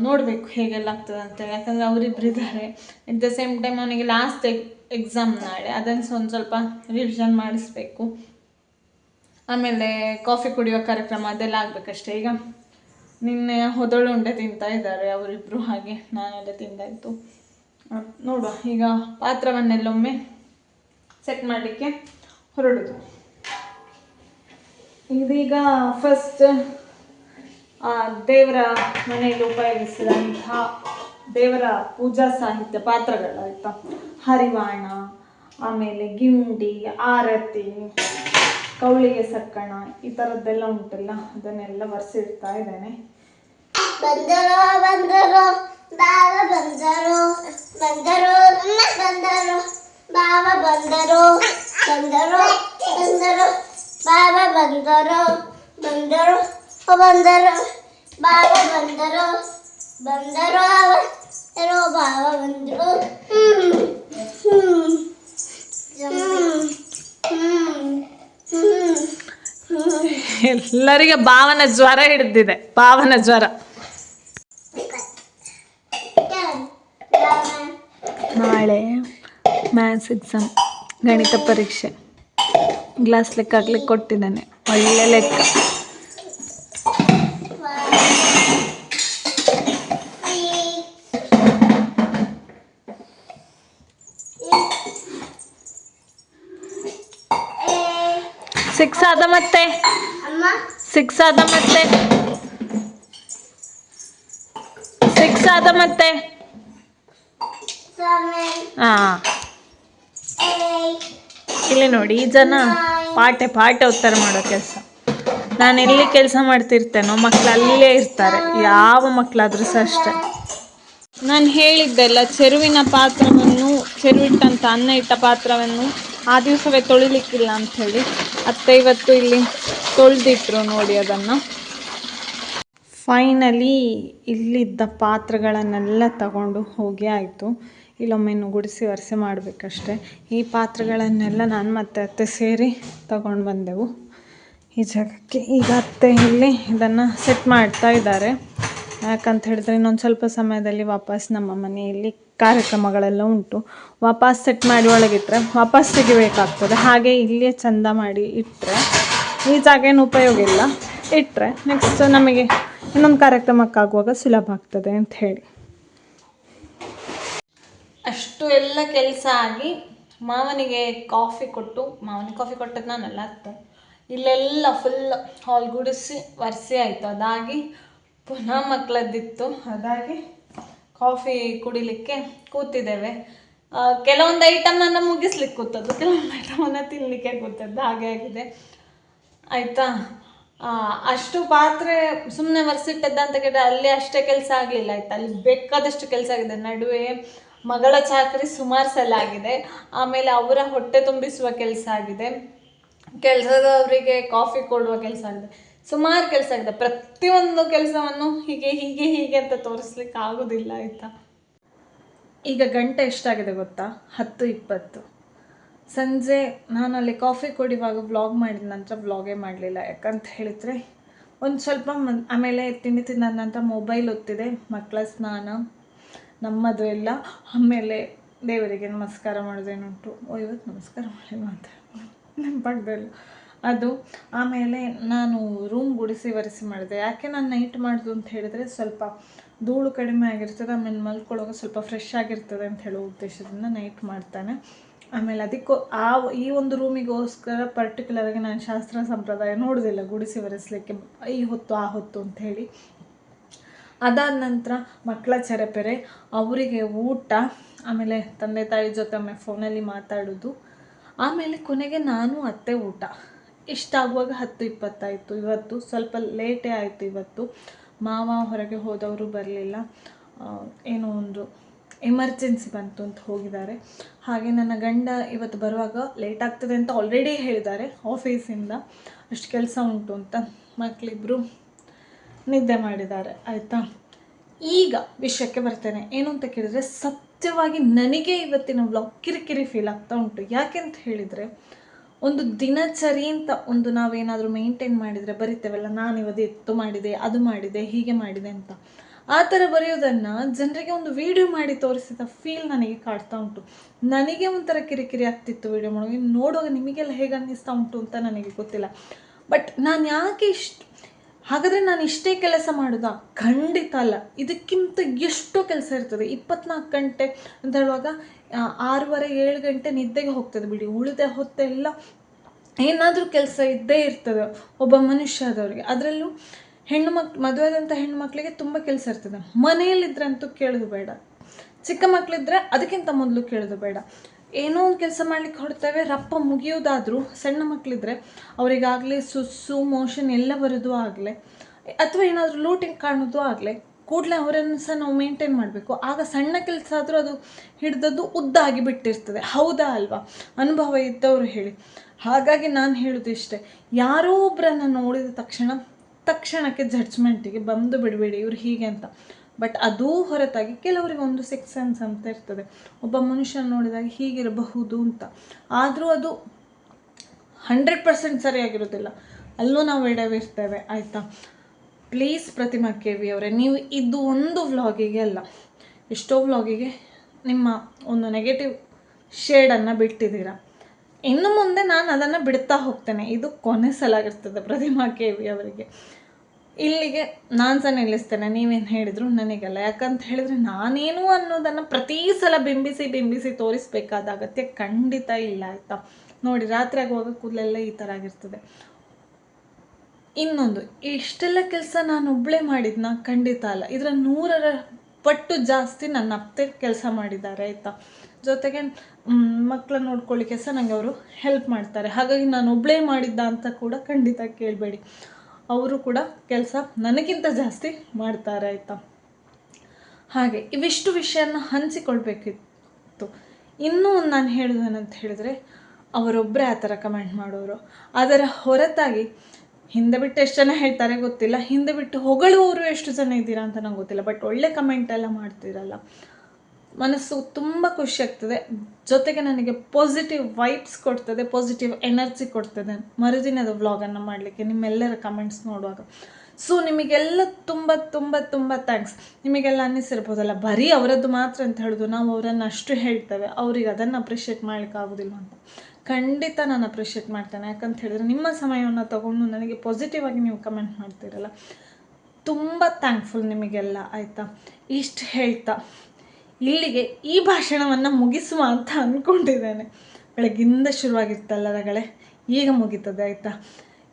ನೋಡಬೇಕು ಹೇಗೆಲ್ಲ ಆಗ್ತದೆ ಅಂತ ಯಾಕಂದರೆ ಅವರಿಬ್ರು ಇದ್ದಾರೆ. ದ ಸೇಮ್ ಟೈಮ್ ಅವನಿಗೆ ಲಾಸ್ಟ್ ಎಕ್ಸಾಮ್ ನಾಳೆ. ಅದನ್ನು ಒಂದು ಸ್ವಲ್ಪ ರಿವಿಷನ್ ಮಾಡಿಸ್ಬೇಕು. ಆಮೇಲೆ ಕಾಫಿ ಕುಡಿಯೋ ಕಾರ್ಯಕ್ರಮ ಅದೆಲ್ಲ ಆಗಬೇಕಷ್ಟೇ. ಈಗ ನಿನ್ನೆ ಹೊದಳು ಉಂಡೆ ತಿಂತಾ ಇದ್ದಾರೆ ಅವರಿಬ್ಬರು ಹಾಗೆ. ನಾನೆಲ್ಲ ತಿಂದಾಯಿತು. ನೋಡುವ. ಈಗ ಪಾತ್ರವನ್ನೆಲ್ಲೊಮ್ಮೆ ಸೆಟ್ ಮಾಡಲಿಕ್ಕೆ ಹೊರಡುದು. ಇದೀಗ ಫಸ್ಟ್ ದೇವರ ಮನೆಯಲ್ಲಿ ಉಪಯೋಗಿಸಿದಂತಹ ದೇವರ ಪೂಜಾ ಸಾಹಿತ್ಯ ಪಾತ್ರಗಳು ಆಯ್ತಾ? ಹರಿವಾಣ, ಆಮೇಲೆ ಗಿಂಡಿ, ಆರತಿ, ಕೌಳಿಗೆ ಸಕ್ಕಣ, ಈ ಥರದ್ದೆಲ್ಲ ಉಂಟಲ್ಲ, ಅದನ್ನೆಲ್ಲ ಬರ್ಸಿಡ್ತಾ ಇದ್ದೇನೆ. ಬಂದರೋ, ಬಂದರು, ಬಾವ ಬಂದರೋ ಬಂದರೋ ಬಾವ ಬಾವ ಬಾವ ಬಂದರೋ. ಬಂದರೋ ಬಂದರು. ಎಲ್ಲರಿಗೆ ಭಾವನ ಜ್ವರ ಹಿಡಿದಿದೆ. ಭಾವನ ಜ್ವರ. ನಾಳೆ ಮ್ಯಾಥ್ಸ್ ಎಕ್ಸಾಮ್ ಗಣಿತ ಪರೀಕ್ಷೆ. ಗ್ಲಾಸ್ ಲೆಕ್ಕ ಹಾಕ್ಲಿಕ್ಕೆ ಕೊಟ್ಟಿದ್ದಾನೆ. ಒಳ್ಳೆ ಲೆಕ್ಕ. ಆದ ಮತ್ತೆ? ಸಿಕ್ಸ್ ಆದ ಮತ್ತೆ? ಸಿಕ್ಸ್ ಆದ ಮತ್ತೆ? ಹಾ. ಇಲ್ಲಿ ನೋಡಿ ಈ ಜನ ಪಾಠೆ ಪಾಠೆ ಉತ್ತರ ಮಾಡೋ ಕೆಲಸ. ನಾನು ಎಲ್ಲಿ ಕೆಲಸ ಮಾಡ್ತಿರ್ತೇನೋ ಮಕ್ಳು ಅಲ್ಲೇ ಇರ್ತಾರೆ. ಯಾವ ಮಕ್ಕಳಾದ್ರೂ ಸಹ ಅಷ್ಟೆ. ನಾನು ಹೇಳಿದ್ದೆಲ್ಲ ಚೆರುವಿನ ಪಾತ್ರವನ್ನು ಚೆರುವಿಟ್ಟಂಥ ಅನ್ನ ಇಟ್ಟ ಪಾತ್ರವನ್ನು ಆ ದಿವಸವೇ ತೊಳಿಲಿಕ್ಕಿಲ್ಲ ಅಂಥೇಳಿ ಅತ್ತೆ ಇವತ್ತು ಇಲ್ಲಿ ತೊಳೆದಿಟ್ರು ನೋಡಿ ಅದನ್ನು. ಫೈನಲಿ ಇಲ್ಲಿದ್ದ ಪಾತ್ರೆಗಳನ್ನೆಲ್ಲ ತಗೊಂಡು ಹೋಗಿ ಆಯಿತು. ಇಲ್ಲೊಮ್ಮೆ ಗುಡಿಸಿ ಒರೆಸಿ ಮಾಡಬೇಕಷ್ಟೆ. ಈ ಪಾತ್ರೆಗಳನ್ನೆಲ್ಲ ನಾನು ಮತ್ತೆ ಅತ್ತೆ ಸೇರಿ ತಗೊಂಡು ಬಂದೆವು. ಈ ಜಾಗಕ್ಕೆ ಈಗ ಅತ್ತೆ ಇಲ್ಲಿ ಇದನ್ನು ಸೆಟ್ ಮಾಡ್ತಾ ಇದ್ದಾರೆ. ಯಾಕಂತ ಹೇಳಿದ್ರೆ ಇನ್ನೊಂದು ಸ್ವಲ್ಪ ಸಮಯದಲ್ಲಿ ವಾಪಸ್ ನಮ್ಮ ಮನೆಯಲ್ಲಿ ಕಾರ್ಯಕ್ರಮಗಳೆಲ್ಲ ಉಂಟು. ವಾಪಸ್ ಸೆಟ್ ಮಾಡಿ ಒಳಗಿಟ್ರೆ ವಾಪಸ್ ತೆಗಿಬೇಕಾಗ್ತದೆ. ಹಾಗೆ ಇಲ್ಲಿಯೇ ಚಂದ ಮಾಡಿ ಇಟ್ಟರೆ ಈ ಜಾಗ ಏನು ಉಪಯೋಗ ಇಲ್ಲ. ಇಟ್ಟರೆ ನೆಕ್ಸ್ಟ್ ನಮಗೆ ಇನ್ನೊಂದು ಕಾರ್ಯಕ್ರಮಕ್ಕಾಗುವಾಗ ಸುಲಭ ಆಗ್ತದೆ ಅಂತ ಹೇಳಿ. ಅಷ್ಟು ಎಲ್ಲ ಕೆಲಸ ಆಗಿ ಮಾವನಿಗೆ ಕಾಫಿ ಕೊಟ್ಟು, ಮಾವನಿಗೆ ಕಾಫಿ ಕೊಟ್ಟದ್ದು ನಾನು ಅತ್ತೆ. ಇಲ್ಲೆಲ್ಲ ಫುಲ್ ಹಾಲ್ ಗುಡಿಸಿ ಒರೆಸಿ ಆಯಿತು. ಅದಾಗಿ ಪುನಃ ಮಕ್ಕಳದ್ದಿತ್ತು. ಅದಾಗಿ ಕಾಫಿ ಕುಡಿಲಿಕ್ಕೆ ಕೂತಿದ್ದೇವೆ. ಕೆಲವೊಂದು ಐಟಮನ್ನು ಮುಗಿಸ್ಲಿಕ್ಕೆ ಕೂತದ್ದು, ಕೆಲವೊಂದು ಐಟಮನ್ನು ತಿನ್ನಲಿಕ್ಕೆ ಕೂತದ್ದು, ಹಾಗೆ ಆಗಿದೆ. ಆಯಿತಾ? ಅಷ್ಟು ಪಾತ್ರೆ ಸುಮ್ಮನೆ ಒರೆಸಿಟ್ಟದ್ದ ಅಂತ ಕೇಳಿದ್ರೆ ಅಲ್ಲಿ ಅಷ್ಟೇ ಕೆಲಸ ಆಗಲಿಲ್ಲ, ಆಯ್ತಾ? ಅಲ್ಲಿ ಬೇಕಾದಷ್ಟು ಕೆಲಸ ಆಗಿದೆ. ನಡುವೆ ಮಗಳ ಚಾಕರಿ ಸುಮಾರು ಸಲ ಆಗಿದೆ. ಆಮೇಲೆ ಅವರ ಹೊಟ್ಟೆ ತುಂಬಿಸುವ ಕೆಲಸ ಆಗಿದೆ. ಕೆಲಸದವರಿಗೆ ಕಾಫಿ ಕೊಡುವ ಕೆಲಸ ಆಗಿದೆ. ಸುಮಾರು ಕೆಲಸ ಆಗಿದೆ. ಪ್ರತಿಯೊಂದು ಕೆಲಸವನ್ನು ಹೀಗೆ ಹೀಗೆ ಹೀಗೆ ಅಂತ ತೋರಿಸ್ಲಿಕ್ಕೆ ಆಗೋದಿಲ್ಲ ಆಯಿತಾ? ಈಗ ಗಂಟೆ ಎಷ್ಟಾಗಿದೆ ಗೊತ್ತಾ? ಹತ್ತು ಇಪ್ಪತ್ತು. ಸಂಜೆ ನಾನು ಅಲ್ಲಿ ಕಾಫಿ ಕುಡಿಯುವಾಗ ವ್ಲಾಗ್ ಮಾಡಿದ ನಂತರ ವ್ಲಾಗೇ ಮಾಡಲಿಲ್ಲ. ಯಾಕಂತ ಹೇಳಿದರೆ ಒಂದು ಸ್ವಲ್ಪ ಆಮೇಲೆ ತಿಂಡಿ ತಿಂದ ನಂತರ ಮೊಬೈಲ್ ಒತ್ತಿದೆ ಮಕ್ಕಳ ಸ್ನಾನ, ನಮ್ಮದು ಎಲ್ಲ. ಆಮೇಲೆ ದೇವರಿಗೆ ನಮಸ್ಕಾರ ಮಾಡೋದೇನುಂಟು. ಓ, ಇವತ್ತು ನಮಸ್ಕಾರ ಮಾಡಿಲ್ಲ ಅಂತ. ನೆನಪಾಗ್ದಲ್ಲ ಅದು. ಆಮೇಲೆ ನಾನು ರೂಮ್ ಗುಡಿಸಿ ಒರೆಸಿ ಮಾಡಿದೆ. ಯಾಕೆ ನಾನು ನೈಟ್ ಮಾಡೋದು ಅಂತ ಹೇಳಿದರೆ ಸ್ವಲ್ಪ ಧೂಳು ಕಡಿಮೆ ಆಗಿರ್ತದೆ, ಆಮೇಲೆ ಮಲ್ಕೊಳ್ಳೋಕೆ ಸ್ವಲ್ಪ ಫ್ರೆಶ್ ಆಗಿರ್ತದೆ ಅಂತ ಹೇಳೋ ಉದ್ದೇಶದಿಂದ ನೈಟ್ ಮಾಡ್ತಾನೆ. ಆಮೇಲೆ ಅದಕ್ಕೂ, ಆ ಈ ಒಂದು ರೂಮಿಗೋಸ್ಕರ ಪರ್ಟಿಕ್ಯುಲರಾಗಿ ನಾನು ಶಾಸ್ತ್ರ ಸಂಪ್ರದಾಯ ನೋಡೋದಿಲ್ಲ, ಗುಡಿಸಿ ಒರೆಸಲಿಕ್ಕೆ ಈ ಹೊತ್ತು, ಆ ಹೊತ್ತು ಅಂತ ಹೇಳಿ. ಅದಾದ ನಂತರ ಮಕ್ಕಳ ಚರಪೆರೆ ಅವರಿಗೆ ಊಟ, ಆಮೇಲೆ ತಂದೆ ತಾಯಿ ಜೊತೆ ಒಮ್ಮೆ ಫೋನಲ್ಲಿ ಮಾತಾಡೋದು. ಆಮೇಲೆ ಕೊನೆಗೆ ನಾನು ಅತ್ತೆ ಊಟ. ಇಷ್ಟಾಗುವಾಗ ಹತ್ತು ಇಪ್ಪತ್ತಾಯಿತು. ಇವತ್ತು ಸ್ವಲ್ಪ ಲೇಟೇ ಆಯಿತು ಇವತ್ತು. ಮಾವ ಹೊರಗೆ ಹೋದವರು ಬರಲಿಲ್ಲ. ಏನೋ ಒಂದು ಎಮರ್ಜೆನ್ಸಿ ಬಂತು ಅಂತ ಹೋಗಿದ್ದಾರೆ. ಹಾಗೆ ನನ್ನ ಗಂಡ ಇವತ್ತು ಬರುವಾಗ ಲೇಟ್ ಆಗ್ತದೆ ಅಂತ ಆಲ್ರೆಡಿ ಹೇಳಿದ್ದಾರೆ ಆಫೀಸಿಂದ ಅಷ್ಟು ಕೆಲಸ ಉಂಟು ಅಂತ ಮಕ್ಕಳಿಬ್ಬರು ನಿದ್ದೆ ಮಾಡಿದ್ದಾರೆ, ಆಯಿತಾ? ಈಗ ವಿಷಯಕ್ಕೆ ಬರ್ತೇನೆ. ಏನು ಅಂತ ಕೇಳಿದರೆ, ಸತ್ಯವಾಗಿ ನನಗೆ ಇವತ್ತಿನ ವ್ಲಾಗ್ ಕಿರಿಕಿರಿ ಫೀಲ್ ಆಗ್ತಾ ಉಂಟು. ಯಾಕೆ ಅಂತ ಹೇಳಿದರೆ ಒಂದು ದಿನಚರಿ ಅಂತ ಒಂದು ನಾವೇನಾದರೂ ಮೇಂಟೈನ್ ಮಾಡಿದರೆ ಬರಿತೇವಲ್ಲ, ನಾನು ಇವತ್ತು ಎತ್ತು ಮಾಡಿದೆ, ಅದು ಮಾಡಿದೆ, ಹೀಗೆ ಮಾಡಿದೆ ಅಂತ. ಆ ಥರ ಬರೆಯೋದನ್ನು ಜನರಿಗೆ ಒಂದು ವೀಡಿಯೋ ಮಾಡಿ ತೋರಿಸಿದ ಫೀಲ್ ನನಗೆ ಕಾಡ್ತಾ ಉಂಟು. ನನಗೆ ಒಂಥರ ಕಿರಿಕಿರಿ ಆಗ್ತಿತ್ತು ವೀಡಿಯೋ ಮಾಡೋದು ನೋಡುವಾಗ ನಿಮಗೆಲ್ಲ ಹೇಗೆ ಅನ್ನಿಸ್ತಾ ಉಂಟು ಅಂತ ನನಗೆ ಗೊತ್ತಿಲ್ಲ. ಬಟ್ ನಾನು ಯಾಕೆ ಇಷ್ಟು ಹಾಗಾದರೆ ನಾನು ಇಷ್ಟೇ ಕೆಲಸ ಮಾಡೋದಾ? ಖಂಡಿತ ಅಲ್ಲ. ಇದಕ್ಕಿಂತ ಎಷ್ಟೋ ಕೆಲಸ ಇರ್ತದೆ. ಇಪ್ಪತ್ನಾಲ್ಕು ಗಂಟೆ ಅಂತ ಹೇಳುವಾಗ ಆರೂವರೆ, ಏಳು ಗಂಟೆ ನಿದ್ದೆಗೆ ಹೋಗ್ತದೆ ಬಿಡಿ. ಉಳಿದ ಹೊತ್ತೆಲ್ಲ ಏನಾದರೂ ಕೆಲಸ ಇದ್ದೇ ಇರ್ತದೆ ಒಬ್ಬ ಮನುಷ್ಯ ಆದವ್ರಿಗೆ. ಅದರಲ್ಲೂ ಹೆಣ್ಣು ಮಕ್ ಮದುವೆಯಾದಂಥ ಹೆಣ್ಣು ಮಕ್ಕಳಿಗೆ ತುಂಬ ಕೆಲಸ ಇರ್ತದೆ. ಮನೆಯಲ್ಲಿದ್ದರಂತೂ ಕೇಳೋದು ಬೇಡ. ಚಿಕ್ಕ ಮಕ್ಕಳಿದ್ರೆ ಅದಕ್ಕಿಂತ ಮೊದಲು ಕೇಳೋದು ಬೇಡ. ಏನೋ ಒಂದು ಕೆಲಸ ಮಾಡ್ಲಿಕ್ಕೆ ಹೊಡ್ತೇವೆ ರಪ್ಪ ಮುಗಿಯೋದಾದರೂ ಸಣ್ಣ ಮಕ್ಕಳಿದ್ರೆ ಅವರಿಗಾಗಲೇ ಸುಸ್ಸು, ಮೋಷನ್ ಎಲ್ಲ ಬರೋದು ಆಗಲೇ. ಅಥವಾ ಏನಾದರೂ ಲೂಟಿಂಗ್ ಕಾಣೋದು ಆಗಲೇ. ಕೂಡಲೇ ಅವರನ್ನು ಸಹ ನಾವು ಮೇಂಟೈನ್ ಮಾಡಬೇಕು. ಆಗ ಸಣ್ಣ ಕೆಲಸ ಆದರೂ ಅದು ಹಿಡ್ದದ್ದು ಉದ್ದಾಗಿ ಬಿಟ್ಟಿರ್ತದೆ. ಹೌದಾ ಅಲ್ವಾ? ಅನುಭವ ಇದ್ದವರು ಹೇಳಿ. ಹಾಗಾಗಿ ನಾನು ಹೇಳೋದು ಇಷ್ಟೇ. ಯಾರೋ ಒಬ್ಬರನ್ನು ನೋಡಿದ ತಕ್ಷಣ, ತಕ್ಷಣಕ್ಕೆ ಜಡ್ಜ್ಮೆಂಟಿಗೆ ಬಂದು ಬಿಡಬೇಡಿ, ಇವರು ಹೀಗೆ ಅಂತ. ಬಟ್ ಅದೂ ಹೊರತಾಗಿ ಕೆಲವರಿಗೆ ಒಂದು ಸಿಕ್ಸ್ ಸೆನ್ಸ್ ಅಂತ ಇರ್ತದೆ. ಒಬ್ಬ ಮನುಷ್ಯನ ನೋಡಿದಾಗ ಹೀಗಿರಬಹುದು ಅಂತ. ಆದರೂ ಅದು ಹಂಡ್ರೆಡ್ ಪರ್ಸೆಂಟ್ ಸರಿಯಾಗಿರೋದಿಲ್ಲ. ಅಲ್ಲೂ ನಾವು ಎಡವಿರ್ತೇವೆ, ಆಯಿತಾ? ಪ್ಲೀಸ್ ಪ್ರತಿಮಾ ಕೆ ವಿ ಅವರೇ, ನೀವು ಇದು ಒಂದು ವ್ಲಾಗಿಗೆ ಅಲ್ಲ, ಎಷ್ಟೋ ವ್ಲಾಗಿಗೆ ನಿಮ್ಮ ಒಂದು ನೆಗೆಟಿವ್ ಶೇಡನ್ನು ಬಿಟ್ಟಿದ್ದೀರಾ. ಇನ್ನು ಮುಂದೆ ನಾನು ಅದನ್ನು ಬಿಡ್ತಾ ಹೋಗ್ತೇನೆ. ಇದು ಕೊನೆ ಸಲ ಆಗಿರ್ತದೆ ಪ್ರತಿಮಾ ಕೆ ವಿ ಅವರಿಗೆ. ಇಲ್ಲಿಗೆ ನಾನು ಸಹ ನಿಲ್ಲಿಸ್ತೇನೆ, ನೀವೇನು ಹೇಳಿದ್ರು ನನಗಲ್ಲ. ಯಾಕಂತ ಹೇಳಿದ್ರೆ ನಾನೇನು ಅನ್ನೋದನ್ನು ಪ್ರತಿ ಸಲ ಬಿಂಬಿಸಿ ಬಿಂಬಿಸಿ ತೋರಿಸ್ಬೇಕಾದ ಅಗತ್ಯ ಖಂಡಿತ ಇಲ್ಲ, ಆಯಿತಾ? ನೋಡಿ, ರಾತ್ರಿ ಆಗುವಾಗ ಕೂದಲೆಲ್ಲ ಈ ಥರ ಆಗಿರ್ತದೆ. ಇನ್ನೊಂದು, ಇಷ್ಟೆಲ್ಲ ಕೆಲಸ ನಾನು ಒಬ್ಬಳೇ ಮಾಡಿದ್ನ? ಖಂಡಿತ ಅಲ್ಲ. ಇದರ ನೂರರ ಪಟ್ಟು ಜಾಸ್ತಿ ನನ್ನ ಅತ್ತೆ ಕೆಲಸ ಮಾಡಿದ್ದಾರೆ, ಆಯಿತಾ? ಜೊತೆಗೆ ಮಕ್ಕಳ ನೋಡ್ಕೊಳ್ಳಿಕ್ಕೆ ಸಹ ನನಗೆ ಅವರು ಹೆಲ್ಪ್ ಮಾಡ್ತಾರೆ. ಹಾಗಾಗಿ ನಾನು ಒಬ್ಬಳೇ ಮಾಡಿದ್ದ ಅಂತ ಕೂಡ ಖಂಡಿತ ಕೇಳಬೇಡಿ. ಅವರು ಕೂಡ ಕೆಲಸ ನನಗಿಂತ ಜಾಸ್ತಿ ಮಾಡ್ತಾರೆ, ಆಯಿತಾ? ಹಾಗೆ, ಇವಿಷ್ಟು ವಿಷಯನ ಹಂಚಿಕೊಳ್ಬೇಕಿತ್ತು. ಇನ್ನೂ ಒಂದು ನಾನು ಹೇಳಿದೇನಂತ ಹೇಳಿದ್ರೆ ಅವರೊಬ್ಬರೇ ಆ ಥರ ಕಮೆಂಟ್ ಮಾಡೋರು. ಅದರ ಹೊರತಾಗಿ ಹಿಂದೆ ಬಿಟ್ಟು ಎಷ್ಟು ಜನ ಹೇಳ್ತಾರೆ ಗೊತ್ತಿಲ್ಲ. ಹಿಂದೆ ಬಿಟ್ಟು ಹೊಗಳುವವರು ಎಷ್ಟು ಜನ ಇದ್ದೀರಾ ಅಂತ ನಂಗೆ ಗೊತ್ತಿಲ್ಲ. ಬಟ್ ಒಳ್ಳೆ ಕಮೆಂಟ್ ಎಲ್ಲ ಮಾಡ್ತೀರಲ್ಲ. ಮನಸ್ಸು ತುಂಬ ಖುಷಿ ಆಗ್ತದೆ. ಜೊತೆಗೆ ನನಗೆ ಪಾಸಿಟಿವ್ ವೈಬ್ಸ್ ಕೊಡ್ತದೆ ಪಾಸಿಟಿವ್ ಎನರ್ಜಿ ಕೊಡ್ತದೆ. ಮರುದಿನದ ವ್ಲಾಗನ್ನು ಮಾಡಲಿಕ್ಕೆ ನಿಮ್ಮೆಲ್ಲರ ಕಮೆಂಟ್ಸ್ ನೋಡುವಾಗ. ಸೊ ನಿಮಗೆಲ್ಲ ತುಂಬ ತುಂಬ ತುಂಬ ಥ್ಯಾಂಕ್ಸ್ ನಿಮಗೆಲ್ಲ ಅನ್ನಿಸಿರ್ಬೋದಲ್ಲ, ಬರೀ ಅವರದ್ದು ಮಾತ್ರ ಅಂತ ಹೇಳೋದು. ನಾವು ಅವರನ್ನು ಅಷ್ಟು ಹೇಳ್ತೇವೆ. ಅವ್ರಿಗೆ ಅದನ್ನು ಅಪ್ರಿಷಿಯೇಟ್ ಮಾಡಲಿಕ್ಕೆ ಆಗೋದಿಲ್ಲ ಅಂತ. ಖಂಡಿತ ನಾನು ಅಪ್ರಿಷಿಯೇಟ್ ಮಾಡ್ತೇನೆ. ಯಾಕಂತ ಹೇಳಿದ್ರೆ ನಿಮ್ಮ ಸಮಯವನ್ನು ತಗೊಂಡು ನನಗೆ ಪಾಸಿಟಿವ್ ಆಗಿ ನೀವು ಕಮೆಂಟ್ ಮಾಡ್ತೀರಲ್ಲ. ತುಂಬ ಥ್ಯಾಂಕ್ಫುಲ್ ನಿಮಗೆಲ್ಲ, ಆಯಿತಾ? ಇಷ್ಟು ಹೇಳ್ತಾ. ಇಲ್ಲಿಗೆ ಈ ಭಾಷಣವನ್ನು ಮುಗಿಸುವ ಅಂತ ಅಂದ್ಕೊಂಡಿದ್ದೇನೆ ಬೆಳಗ್ಗಿಂದ ಶುರುವಾಗಿರ್ತಲ್ಲ ರಗಳೇ, ಈಗ ಮುಗೀತದೆ, ಆಯಿತಾ?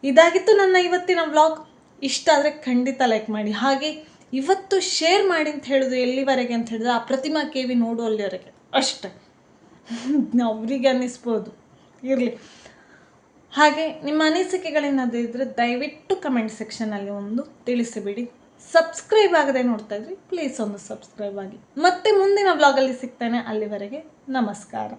ಇದಾಗಿತ್ತು ನನ್ನ ಇವತ್ತಿನ ವ್ಲಾಗ್ ಇಷ್ಟ ಆದರೆ ಖಂಡಿತ ಲೈಕ್ ಮಾಡಿ. ಹಾಗೆ ಇವತ್ತು ಶೇರ್ ಮಾಡಿ ಅಂತ ಹೇಳಿದ್ರು ಎಲ್ಲಿವರೆಗೆ ಅಂತ ಹೇಳಿದ್ರೆ ಆ ಪ್ರತಿಮಾ ಕೆ ವಿ ನೋಡುವಲ್ಲಿವರೆಗೆ. ಅಷ್ಟೆ. ಅವರಿಗೆ ಅನ್ನಿಸ್ಬೋದು. ಇರಲಿ. ಹಾಗೆ ನಿಮ್ಮ ಅನಿಸಿಕೆಗಳೇನಾದರೂ ಇದ್ದರೆ ದಯವಿಟ್ಟು ಕಮೆಂಟ್ ಸೆಕ್ಷನಲ್ಲಿ ಒಂದು ತಿಳಿಸಿಬಿಡಿ. ಸಬ್ಸ್ಕ್ರೈಬ್ ಆಗದೆ ನೋಡ್ತಾ ಇದ್ರಿ ಪ್ಲೀಸ್ ಒಂದು ಸಬ್ಸ್ಕ್ರೈಬ್ ಆಗಿ. ಮತ್ತೆ ಮುಂದಿನ ವ್ಲಾಗಲ್ಲಿ ಸಿಗ್ತೇನೆ. ಅಲ್ಲಿವರೆಗೆ ನಮಸ್ಕಾರ.